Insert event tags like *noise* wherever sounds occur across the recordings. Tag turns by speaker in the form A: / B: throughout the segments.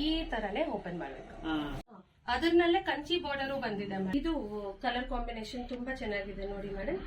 A: ಈ ತರನೇ ಓಪನ್ ಮಾಡ್ಬೇಕು. ಅದರ್ನಲ್ಲೇ ಕಂಚಿ ಬಾರ್ಡರ್ ಬಂದಿದೆ ಇದು ಕಲರ್ ಕಾಂಬಿನೇಷನ್ ತುಂಬಾ ಚೆನ್ನಾಗಿದೆ ನೋಡಿ ಮೇಡಮ್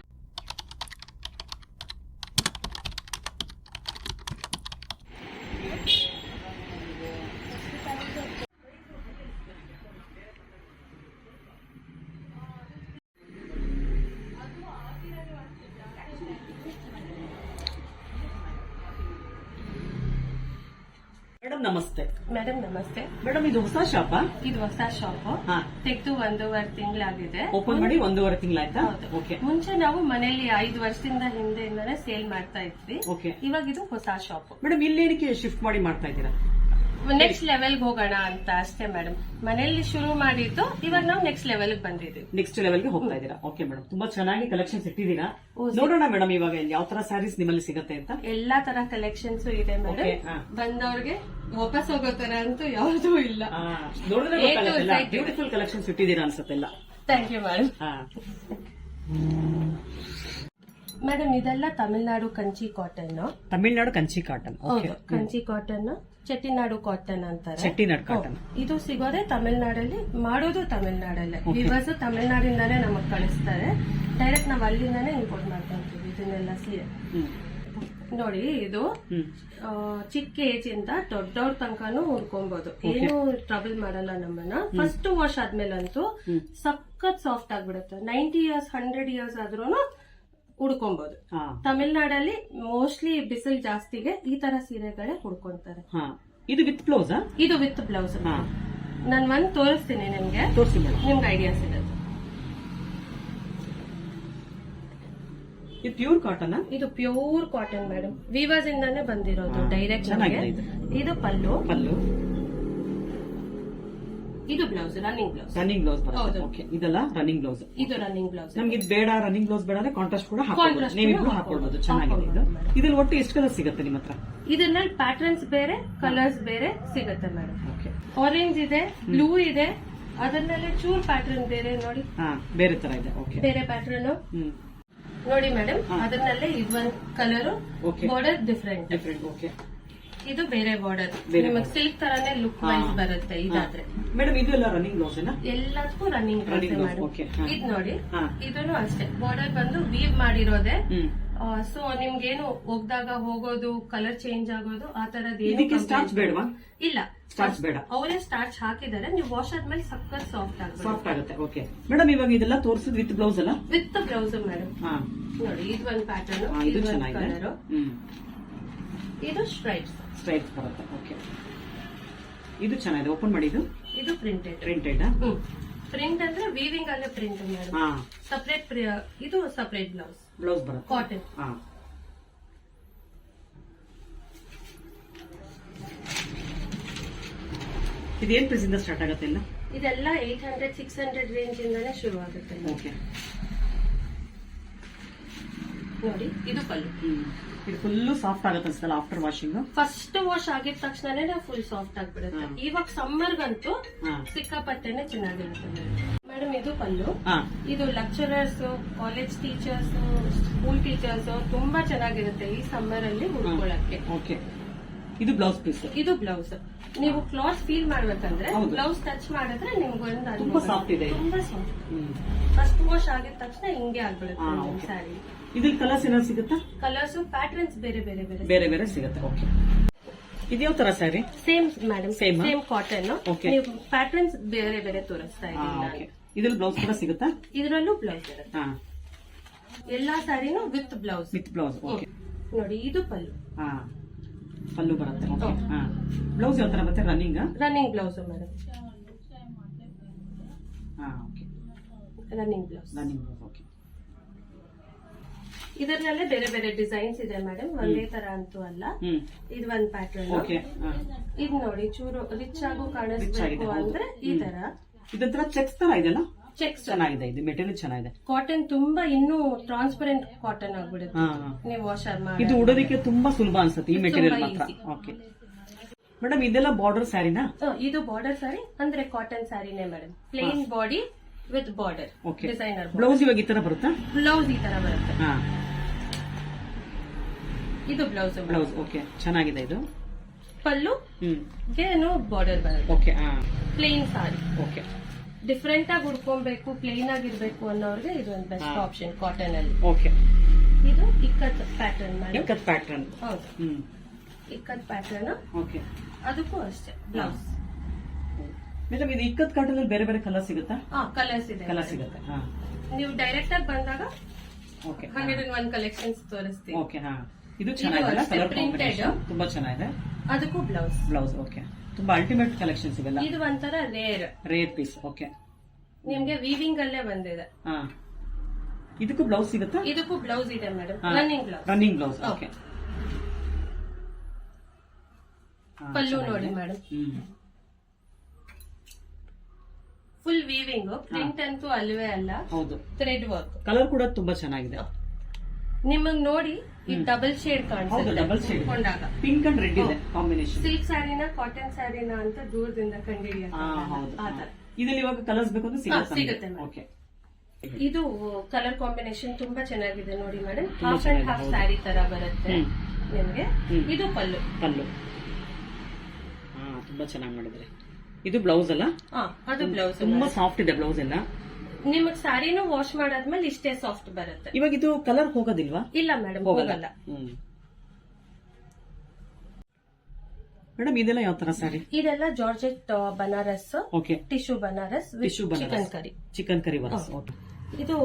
B: ಮೇಡಮ್ ಇದು ಹೊಸ ಶಾಪ್
A: ಇದು ಹೊಸ ಶಾಪ್
B: ಹಾ.
A: ತೆಗೆದು ಒಂದೂವರೆ ತಿಂಗಳಾಗಿದೆ.
B: ಓಪನ್ ಮಾಡಿ ಒಂದೂವರೆ ತಿಂಗಳಾಯ್ತಾ. ಓಕೆ
A: ಮುಂಚೆ ನಾವು ಮನೆಯಲ್ಲಿ ಐದು ವರ್ಷದಿಂದ ಹಿಂದೆಯಿಂದಾನೆ ಸೇಲ್ ಮಾಡ್ತಾ ಇದ್ವಿ.
B: ಓಕೆ
A: ಇವಾಗ ಇದು ಹೊಸ ಶಾಪ್
B: ಮೇಡಮ್ ಇಲ್ಲೇನಕ್ಕೆ ಶಿಫ್ಟ್ ಮಾಡಿ ಮಾಡ್ತಾ ಇದ್ದೀರಾ?
A: ನೆಕ್ಸ್ಟ್ ಲೆವೆಲ್ ಹೋಗೋಣ ಅಂತ ಅಷ್ಟೇ ಮೇಡಮ್ ಮನೆಯಲ್ಲಿ ಶುರು ಮಾಡಿದ್ದು ಇವಾಗ ನಾವು ನೆಕ್ಸ್ಟ್ ಲೆವೆಲ್ ಬಂದಿದ್ದೀವಿ.
B: ನೆಕ್ಸ್ಟ್ ಲೆವೆಲ್ಗೆ ಹೋಗ್ತಾ ಇದ್ದೀರಾ? ಓಕೆ ಮೇಡಮ್ ತುಂಬಾ ಚೆನ್ನಾಗಿ ಕಲೆಕ್ಷನ್ ಇಟ್ಟಿದ್ದೀರಾ? ನೋಡೋಣ ಮೇಡಮ್ ಇವಾಗ ಯಾವ ತರ ಸ್ಯಾರೀಸ್ ನಿಮ್ಮಲ್ಲಿ ಸಿಗುತ್ತೆ ಅಂತ.
A: ಎಲ್ಲಾ ತರ ಕಲೆಕ್ಷನ್ಸ್ ಇದೆ ಮೇಡಮ್
B: ಹಾ.
A: ಬಂದವ್ರಿಗೆ ವಾಪಸ್ ಹೋಗೋ ತರ ಅಂತೂ ಯಾವ್ದೂ ಇಲ್ಲ.
B: ನೋಡಿದ್ರೆ
A: A to
B: ಗೊತ್ತಾಗತ್ತಲ್ಲ
A: Z.
B: ಬ್ಯೂಟಿಫುಲ್ ಕಲೆಕ್ಷನ್ಸ್ ಇಟ್ಟಿದ್ದೀರಾ ಅನ್ಸತ್ತೆಲ್ಲ
A: ಥ್ಯಾಂಕ್ ಯು ಮೇಡಮ್
B: ಹಾ.
A: ಮೇಡಮ್ ಇದೆಲ್ಲ Tamil Nadu Kanchi cotton
B: Tamil Nadu Kanchi cotton okay
A: Kanchi cotton Chettinad cotton ಅಂತಾರೆ.
B: ಚೆಟ್ಟಿನಾಡು ಕಾಟನ್
A: ಇದು ಸಿಗೋದೇ ತಮಿಳ್ನಾಡಲ್ಲಿ ಮಾಡೋದು ತಮಿಳ್ನಾಡಲ್ಲೇ. ವಿವರ್ಸ್ ತಮಿಳ್ನಾಡಿಂದಾನೇ ನಮಗ್ ಕಳಿಸ್ತಾರೆ. ಡೈರೆಕ್ಟ್ ನಾವ್ ಅಲ್ಲಿಂದಾನೇ ಇಂಪೋರ್ಟ್ ಮಾಡ್ಕೊಂತೀವಿ ಇದನ್ನೆಲ್ಲ ಸೀರೆ ನೋಡಿ ಇದು ಚಿಕ್ಕ ಏಜ್ ಇಂದ ದೊಡ್ಡವ್ರ ತನಕನೂ ಉಡ್ಕೊಬಹುದು ಏನು ಟ್ರಬಲ್ ಮಾಡಲ್ಲ ನಮ್ಮನ್ನ. ಫಸ್ಟ್ ವಾಶ್ ಆದ್ಮೇಲಂತೂ ಸಖತ್ ಸಾಫ್ಟ್ ಆಗ್ಬಿಡುತ್ತೆ. ನೈಂಟಿ ಇಯರ್ಸ್ ಹಂಡ್ರೆಡ್ ಇಯರ್ಸ್ ಆದ್ರೂ ಉಡ್ಕೊಬಹುದು ತಮಿಳ್ನಾಡಲ್ಲಿ ಮೋಸ್ಟ್ಲಿ ಬಿಸಿಲು ಜಾಸ್ತಿಗೆ ಈ ತರ ಸೀರೆಗಳೇ ಉಡ್ಕೊಂತಾರೆ
B: ಹಾ. ಇದು ವಿತ್ ಬ್ಲೌಸ್?
A: ಇದು ವಿತ್ ಬ್ಲೌಸ್. ನಾನು ಒಂದ್ ತೋರಿಸ್ತೀನಿ ನಿಮ್ಗೆ.
B: ತೋರಿಸಿ
A: ನಿಮ್ಗೆ ಐಡಿಯಾಸ್ ಇದೆ
B: ಇದು ಪ್ಯೂರ್ ಕಾಟನ್?
A: ಇದು ಪ್ಯೂರ್ ಕಾಟನ್ ಮೇಡಮ್ ವಿವಾಸ್ ಇಂದಾನೆ ಬಂದಿರೋದು ಡೈರೆಕ್ಟ್.
B: ಇದು
A: ಪಲ್ಲು.
B: ಪಲ್ಲು.
A: ಇದು blouse running blouse
B: running blouse ಬರುತ್ತೆ.
A: ಹೌದು.
B: ಓಕೆ ಇದೆಲ್ಲ ರನ್ನಿಂಗ್ ಬ್ಲೌಸ್
A: ಇದು ರನ್ನಿಂಗ್ ಬ್ಲೌಸ್
B: ನಮ್ಗೆ ಇದು ಬೇಡ ರನ್ನಿಂಗ್ ಬ್ಲೌಸ್ ಬೇಡ ಅಂದ್ರೆ ಕಾಂಟ್ರಾಸ್ಟ್ ಕೂಡ ಹಾಕೊಳ್ಬೋದು
A: Contrast
B: ನೀವಿಬ್ರು
A: ಕೂಡ
B: ಹಾಕೊಳ್ಬೋದು
A: ಹಾಕೊಳ್ಬೋದು.
B: ಚೆನ್ನಾಗಿದೆ ಇದು. ಇದ್ರಲ್ಲಿ ಒಟ್ಟು ಎಷ್ಟು ಕಲರ್ ಸಿಗುತ್ತೆ ನಿಮ್ಮ ಹತ್ರ?
A: ಇದರಲ್ಲಿ ಪ್ಯಾಟರ್ನ್ಸ್ ಬೇರೆ ಕಲರ್ಸ್ ಬೇರೆ ಸಿಗುತ್ತೆ ಮೇಡಮ್
B: ಓಕೆ
A: ಆರೆಂಜ್ ಇದೆ ಬ್ಲೂ ಇದೆ. ಅದನ್ನೆಲ್ಲ ಚೂರ್ ಪ್ಯಾಟರ್ನ್ ಬೇರೆ ನೋಡಿ.
B: ಹಾ ಬೇರೆ ತರ ಇದೆ. ಓಕೆ
A: ಬೇರೆ ಪ್ಯಾಟರ್ನ್
B: ಹ್ಮ್.
A: ನೋಡಿ ಮೇಡಮ್ ಅದನ್ನಲ್ಲೇ ಒಂದ್ colour
B: Okay.
A: Border different
B: different okay
A: ಇದು ಬೇರೆ ಬಾರ್ಡರ್
B: ಬೇರೆ
A: ನಿಮಗೆ ಸಿಲ್ಕ್ ತರಾನೇ ಲುಕ್ ವೈಸ್ ಬರುತ್ತೆ ಇದಾದ್ರೆ.
B: ಮೇಡಮ್ ಇದು ಎಲ್ಲ ರನ್ನಿಂಗ್ ಬ್ಲೌಸ್
A: ಎಲ್ಲದಕ್ಕೂ ರನ್ನಿಂಗ್
B: Running
A: ಬರುತ್ತೆ
B: blouse, okay, ಹಾ.
A: ಇದು ನೋಡಿ
B: ಹಾ.
A: ಇದನ್ನು ಅಷ್ಟೇ. ಬಾರ್ಡರ್ ಬಂದು ವೀವ್ ಮಾಡಿರೋದೆ.
B: ಹ್ಮ್.
A: ಸೊ ನಿಮ್ಗೇನು ಹೋಗ್ದಾಗ ಹೋಗೋದು ಕಲರ್ ಚೇಂಜ್ ಆಗೋದು ಆ ತರದ್
B: ಇದಕ್ಕೆ ಸ್ಟಾರ್ಚ್ ಬೇಡವಾ?
A: ಇಲ್ಲ.
B: ಸ್ಟಾರ್ಚ್ ಬೇಡ.
A: ಅವರೇ ಸ್ಟಾರ್ಚ್ ಹಾಕಿದ್ದಾರೆ. ನೀವು ವಾಶ್ ಆದ್ಮೇಲೆ ಸಕ್ಕತ್ ಸಾಫ್ಟ್ ಆಗ್ಬೋದು
B: ಸಾಫ್ಟ್ ಆಗುತ್ತೆ ಓಕೆ ಮೇಡಮ್ ಇವಾಗ ಇದೆಲ್ಲ ತೋರಿಸಿದ್ ವಿತ್ ಬ್ಲೌಸ್ ಅಲ್ಲ?
A: With blouse madam.
B: ಹಾ.
A: ನೋಡಿ ಇದು ಒಂದ್ ಪ್ಯಾಟರ್ನ್
B: ಹಾ, ಇದು
A: ಇದು
B: ಚೆನ್ನಾಗಿದೆ.
A: ಕಲರ್
B: ಹ್ಮ್.
A: ಇದು ಸ್ಟ್ರೈಪ್ಸ್
B: ಸ್ಟ್ರೈಪ್ಸ್ ಬರುತ್ತೆ ಓಕೆ ಇದು ಚೆನ್ನಾಗಿದೆ ಓಪನ್ ಮಾಡಿ ಇದು?
A: ಇದು ಪ್ರಿಂಟೆಡ್
B: ಪ್ರಿಂಟೆಡ್
A: ಹ್ಮ್. ಪ್ರಿಂಟ್ ಅಂದ್ರೆ ವೀವಿಂಗ್ ಅಲ್ಲೇ ಪ್ರಿಂಟ್
B: ಹಾ.
A: ಸಪರೇಟ್ ಇದು ಸಪರೇಟ್ ಬ್ಲೌಸ್
B: ಬ್ಲೌಸ್ ಬರುತ್ತೆ.
A: ಕಾಟನ್
B: ಹಾ. ಇದೇನ್ ಪ್ರೈಸ್ ಇಂದ ಸ್ಟಾರ್ಟ್ ಆಗುತ್ತೆ ಇಲ್ಲ?
A: ಇದೆಲ್ಲ eight hundred six hundred range ಇಂದಾನೆ ಶುರು ಆಗುತ್ತೆ.
B: ಓಕೆ
A: ನೋಡಿ ಇದು ಪಲ್ಲು
B: ಇದು ಫುಲ್ಲು ಸಾಫ್ಟ್ ಆಗುತ್ತೆ ಅನ್ಸುತ್ತಲ್ಲ ಆಫ್ಟರ್ ವಾಷಿಂಗ್
A: ಫಸ್ಟ್ ವಾಶ್ ಆಗಿದ ತಕ್ಷಣನೇ ಫುಲ್ ಸಾಫ್ಟ್ ಆಗ್ಬಿಡುತ್ತೆ. ಇವಾಗ ಸಮ್ಮರ್
B: ಗಂತೂ
A: ಸಿಕ್ಕಾಪಟ್ಟೆನೆ ಚೆನ್ನಾಗಿರುತ್ತೆ ಮೇಡಮ್ ಇದು ಪಲ್ಲು. ಇದು lecturers college teachers school teachers ತುಂಬಾ ಚೆನ್ನಾಗಿರುತ್ತೆ ಈ ಸಮ್ಮರ್ ಅಲ್ಲಿ ಉಳ್ಕೊಳ್ಳಕ್ಕೆ
B: ಓಕೆ ಇದು ಬ್ಲೌಸ್ ಪೀಸ್
A: ಇದು ಬ್ಲೌಸ್ ನೀವು ಕ್ಲಾತ್ ಫೀಲ್ ಮಾಡ್ಬೇಕಂದ್ರೆ. ಬ್ಲೌಸ್ ಟಚ್ ಮಾಡಿದ್ರೆ ನಿಮ್ಗೊಂದು ಅನುಭವ
B: ತುಂಬಾ ಸಾಫ್ಟ್ ಇದೆ.
A: ತುಂಬಾ ಸಾಫ್ಟ್ ಫಸ್ಟ್ ವಾಶ್ ಆಗಿದ ತಕ್ಷಣ ಹಿಂಗೆ ಆಗ್ಬಿಡುತ್ತೆ. ಸ್ಯಾರಿ
B: ಇದ್ರಲ್ಲಿ ಕಲರ್ಸ್ ಏನಾದ್ರು ಸಿಗುತ್ತಾ?
A: ಕಲರ್ಸ್ ಪ್ಯಾಟರ್ನ್ಸ್ ಬೇರೆ ಬೇರೆ ಬೇರೆ
B: ಬೇರೆ ಬೇರೆ ಸಿಗುತ್ತೆ ಓಕೆ ಇದ್ಯಾವ ತರ saree
A: same madam
B: same
A: same cotton patterns ಬೇರೆ ಬೇರೆ ತೋರಿಸ್ತಾ ಇದ್ದೀನಿ
B: ಇದ್ರಲ್ಲಿ ಬ್ಲೌಸ್ ಕೂಡ ಸಿಗುತ್ತಾ?
A: ಇದರಲ್ಲೂ ಬ್ಲೌಸ್ ಇರುತ್ತೆ. ಎಲ್ಲಾ ಸ್ಯಾರಿನೂ ವಿತ್ ಬ್ಲೌಸ್
B: ವಿತ್ ಬ್ಲೌಸ್
A: ನೋಡಿ ಇದು ಪಲ್ಲು.
B: ಹಾ. ಪಲ್ಲು ಬರುತ್ತೆ ಓಕೆ ಹಾ. ಬ್ಲೌಸ್ ಯಾವ ತರ ಬರುತ್ತೆ ರನ್ನಿಂಗ್
A: ರನ್ನಿಂಗ್ ಬ್ಲೌಸ್ ಮೇಡಮ್
B: ಹಾ okay
A: running blouse
B: running blouse okay
A: ಇದರಲ್ಲೇ ಬೇರೆ ಬೇರೆ ಡಿಸೈನ್ಸ್ ಇದೆ ಮೇಡಮ್ ಒಂದೇ ತರ ಅಂತೂ ಅಲ್ಲ. ಇದು ಒಂದ್ ಪ್ಯಾಟರ್ನ್
B: ಓಕೆ
A: ಇದು ನೋಡಿ ಚೂರು ರಿಚ್ ಆಗು ಕಾಣಿಸ್ಬೇಕು. ಅಂದ್ರೆ ಈ ತರ.
B: ಇದೊಂಥರ ಚೆಕ್ಸ್ ತರ ಇದೆಲ್ಲ
A: ಚೆಕ್ಸ್
B: ಚೆನ್ನಾಗಿದೆ ಇದು ಮೆಟೀರಿಯಲ್ ಚೆನ್ನಾಗಿದೆ.
A: ಕಾಟನ್ ತುಂಬಾ ಇನ್ನೂ ಟ್ರಾನ್ಸ್ಪರೆಂಟ್ ಕಾಟನ್ ಆಗ್ಬಿಡುತ್ತೆ.
B: ಹಾ ಹಾ.
A: ನೀವು ವಾಶ್ ಮಾಡಿ.
B: ಇದು ಉಡೋದಕ್ಕೆ ತುಂಬಾ ಸುಲಭ ಅನ್ಸುತ್ತೆ ಈ ಮೆಟೀರಿಯಲ್
A: ತುಂಬಾ
B: ಮಾತ್ರ.
A: easy.
B: ಓಕೆ ಮೇಡಮ್ ಇದೆಲ್ಲ ಬಾರ್ಡರ್ ಸ್ಯಾರಿನಾ
A: ಇದು ಬಾರ್ಡರ್ ಸ್ಯಾರಿ ಅಂದ್ರೆ cotton ಸ್ಯಾರಿನೇ madam plain body with border
B: okay
A: designer
B: blouse ಇವಾಗ ಈ ತರ ಬರುತ್ತಾ?
A: ಬ್ಲೌಸ್ ಈ ತರ ಬರುತ್ತೆ.
B: ಹಾ.
A: ಇದು ಬ್ಲೌಸ್
B: ಬ್ಲೌಸ್ ಓಕೆ ಚೆನ್ನಾಗಿದೆ ಇದು.
A: ಪಲ್ಲು
B: ಹ್ಮ್.
A: ಏನು ಬಾರ್ಡರ್ ಬರುತ್ತೆ.
B: ಓಕೆ ಹಾ.
A: ಪ್ಲೇನ್ ಸಾರಿ
B: ಓಕೆ
A: ಡಿಫ್ರೆಂಟ್ ಆಗಿ ಉಡ್ಕೊಬೇಕು ಪ್ಲೇನ್ ಆಗಿರ್ಬೇಕು ಅನ್ನೋರ್ಗೆ ಇದು ಒಂದು ಬೆಸ್ಟ್ ಆಪ್ಷನ್ ಕಾಟನ್ ಅಲ್ಲಿ.
B: ಓಕೆ
A: ಇದು ikat pattern madam
B: ikat pattern
A: ಹೌದು.
B: ಹ್ಮ್.
A: ಇಕ್ಕತ್ ಪ್ಯಾಟರ್ನ್
B: ಓಕೆ
A: ಅದಕ್ಕೂ ಅಷ್ಟೇ ಬ್ಲೌಸ್
B: ಮೇಡಮ್ ಇದು ಇಕ್ಕತ್ ಕಾಟನ್ ಅಲ್ಲಿ ಬೇರೆ ಬೇರೆ ಕಲರ್ ಸಿಗುತ್ತಾ?
A: ಹಾ ಕಲರ್ಸ್ ಇದೆ.
B: ಕಲರ್ ಸಿಗುತ್ತೆ. ಹಾ.
A: ನೀವು ಡೈರೆಕ್ಟ್ ಆಗಿ ಬಂದಾಗ
B: okay
A: hundred and one collections ತೋರಿಸ್ತೀವಿ.
B: ಓಕೆ ಹಾ. ಇದು ಚೆನ್ನಾಗಿದೆ. ಕಲರ್. ಕಾಂಬಿನೇಷನ್ ತುಂಬಾ ಚೆನ್ನಾಗಿದೆ.
A: ಅದಕ್ಕೂ ಬ್ಲೌಸ್
B: ಬ್ಲೌಸ್ ಓಕೆ ತುಂಬಾ ಅಲ್ಟಿಮೇಟ್ ಕಲೆಕ್ಷನ್ಸ್ ಇವೆಲ್ಲ.
A: ಇದು ಒಂಥರ ರೇರ್
B: ರೇರ್ ಪೀಸ್ ಓಕೆ
A: ನಿಮ್ಗೆ ವೀವಿಂಗ್ ಅಲ್ಲೇ ಬಂದಿದೆ.
B: ಹಾ. ಇದಕ್ಕೂ ಬ್ಲೌಸ್ ಸಿಗುತ್ತಾ
A: ಇದಕ್ಕೂ ಬ್ಲೌಸ್ ಇದೆ madam running blouse
B: running blouse okay
A: pallu ನೋಡಿ ಮೇಡಮ್ ಫುಲ್ ವೀವಿಂಗ್ ಪ್ರಿಂಟ್ ಅಂತೂ ಅಲ್ವೇ ಅಲ್ಲ.
B: ಹೌದು.
A: ಥ್ರೆಡ್ ವರ್ಕ್
B: ಕಲರ್ ಕೂಡ ತುಂಬಾ ಚೆನ್ನಾಗಿದೆ.
A: ನಿಮಗ್ ನೋಡಿ ಈ ಡಬಲ್ ಶೇಡ್ ಕಾಣಿಸುತ್ತೆ. ಕೊಂಡಾಗ
B: ಪಿಂಕ್ ಅಂಡ್ ರೆಡ್ ಇದೆ ಕಾಂಬಿನೇಷನ್
A: ಸಿಲ್ಕ್ ಸ್ಯಾರಿನ ಕಾಟನ್ ಸ್ಯಾರಿನ ಅಂತ ದೂರದಿಂದ
B: ಇದ್ರಲ್ಲಿ ಇವಾಗ ಕಲರ್ಸ್ ಬೇಕು ಅಂದ್ರೆ ಸಿಗುತ್ತೆ ಓಕೆ
A: ಇದು ಕಲರ್ ಕಾಂಬಿನೇಷನ್ ತುಂಬಾ ಚೆನ್ನಾಗಿದೆ ನೋಡಿ madam half and half. Saree ತರ ಬರುತ್ತೆ. ನಿಮ್ಗೆ. ಇದು ಪಲ್ಲು.
B: ಪಲ್ಲು. ಹಾ ತುಂಬಾ ಚೆನ್ನಾಗಿ ಮಾಡಿದ್ರೆ. ಇದು ಬ್ಲೌಸ್ ಅಲ್ಲ?
A: ಅದು ಬ್ಲೌಸ್
B: ತುಂಬಾ ಸಾಫ್ಟ್ ಇದೆ ಬ್ಲೌಸ್ ಎಲ್ಲ.
A: ನಿಮಗ್ ಸಾರಿನೂ ವಾಶ್ ಮಾಡಾದ್ಮೇಲೆ ಇಷ್ಟೇ ಸಾಫ್ಟ್ ಬರುತ್ತೆ.
B: ಇವಾಗ ಇದು ಕಲರ್ ಹೋಗೋದಿಲ್ವಾ?
A: ಇಲ್ಲ ಮೇಡಮ್
B: ಹೋಗಲ್ಲ. ಮೇಡಮ್ ಇದೆಲ್ಲ ಯಾವ ತರ ಸಾರಿ?
A: ಇದೆಲ್ಲ georgette Banaras
B: okay
A: tissue Banaras
B: tissue
A: chikankari
B: chikankari Banaras
A: ಇದು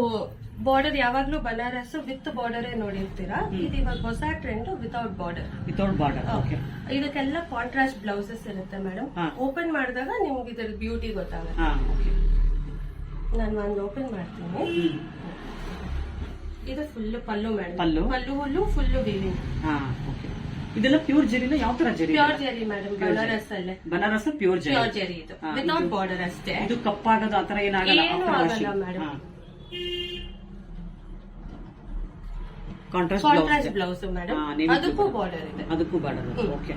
A: ಬಾರ್ಡರ್ ಯಾವಾಗ್ಲೂ ಬನಾರಸ್ ವಿತ್ ಬಾರ್ಡರ್ ನೋಡಿರ್ತೀರಾ? ಇದು ಇವಾಗ ಹೊಸ trend without border
B: without border okay
A: ಇದಕ್ಕೆಲ್ಲ ಕಾಂಟ್ರಾಸ್ಟ್ ಬ್ಲೌಸಸ್ ಇರುತ್ತೆ ಮೇಡಮ್ ಓಪನ್ ಮಾಡಿದಾಗ ನಿಮ್ಗೆ ಇದರ ಬ್ಯೂಟಿ ಗೊತ್ತಾಗುತ್ತೆ. ನಾನು ಒಂದು ಓಪನ್ ಮಾಡ್ತೀನಿ. ಇದು ಫುಲ್ ಪಲ್ಲು ಮೇಡಮ್
B: ಪಲ್ಲು?
A: ಪಲ್ಲು ಹುಲ್ಲು ಫುಲ್ ವೀವಿಂಗ್
B: ಹಾ ಓಕೆ ಇದೆಲ್ಲ ಪ್ಯೂರ್ ಜೆರಿನ? ಯಾವ ತರ ಜೆರಿ
A: ಪ್ಯೂರ್ ಜೆರಿ ಮೇಡಮ್ ಬನಾರಸ್ ಅಲ್ಲೇ
B: ಬನಾರಸ್ ಪ್ಯೂರ್ ಜೆರಿ.
A: ಪ್ಯೂರ್ ಜೆರಿ ಇದು. ವಿತೌಟ್ ಬಾರ್ಡರ್ ಅಷ್ಟೇ.
B: ಇದು ಕಪ್ಪಾಗೋದು ತರ ಏನಾಗಲ್ಲ ಆ
A: ಆಗಲ್ಲ.
B: ಹಾ. ಕಾಂಟ್ರಾಸ್ಟ್ ಬ್ಲೌಸ್
A: ಮೇಡಮ್ ಅದಕ್ಕೂ ಬಾರ್ಡರ್ ಇದೆ.
B: ಅದಕ್ಕೂ ಬಾರ್ಡರ್ ಓಕೆ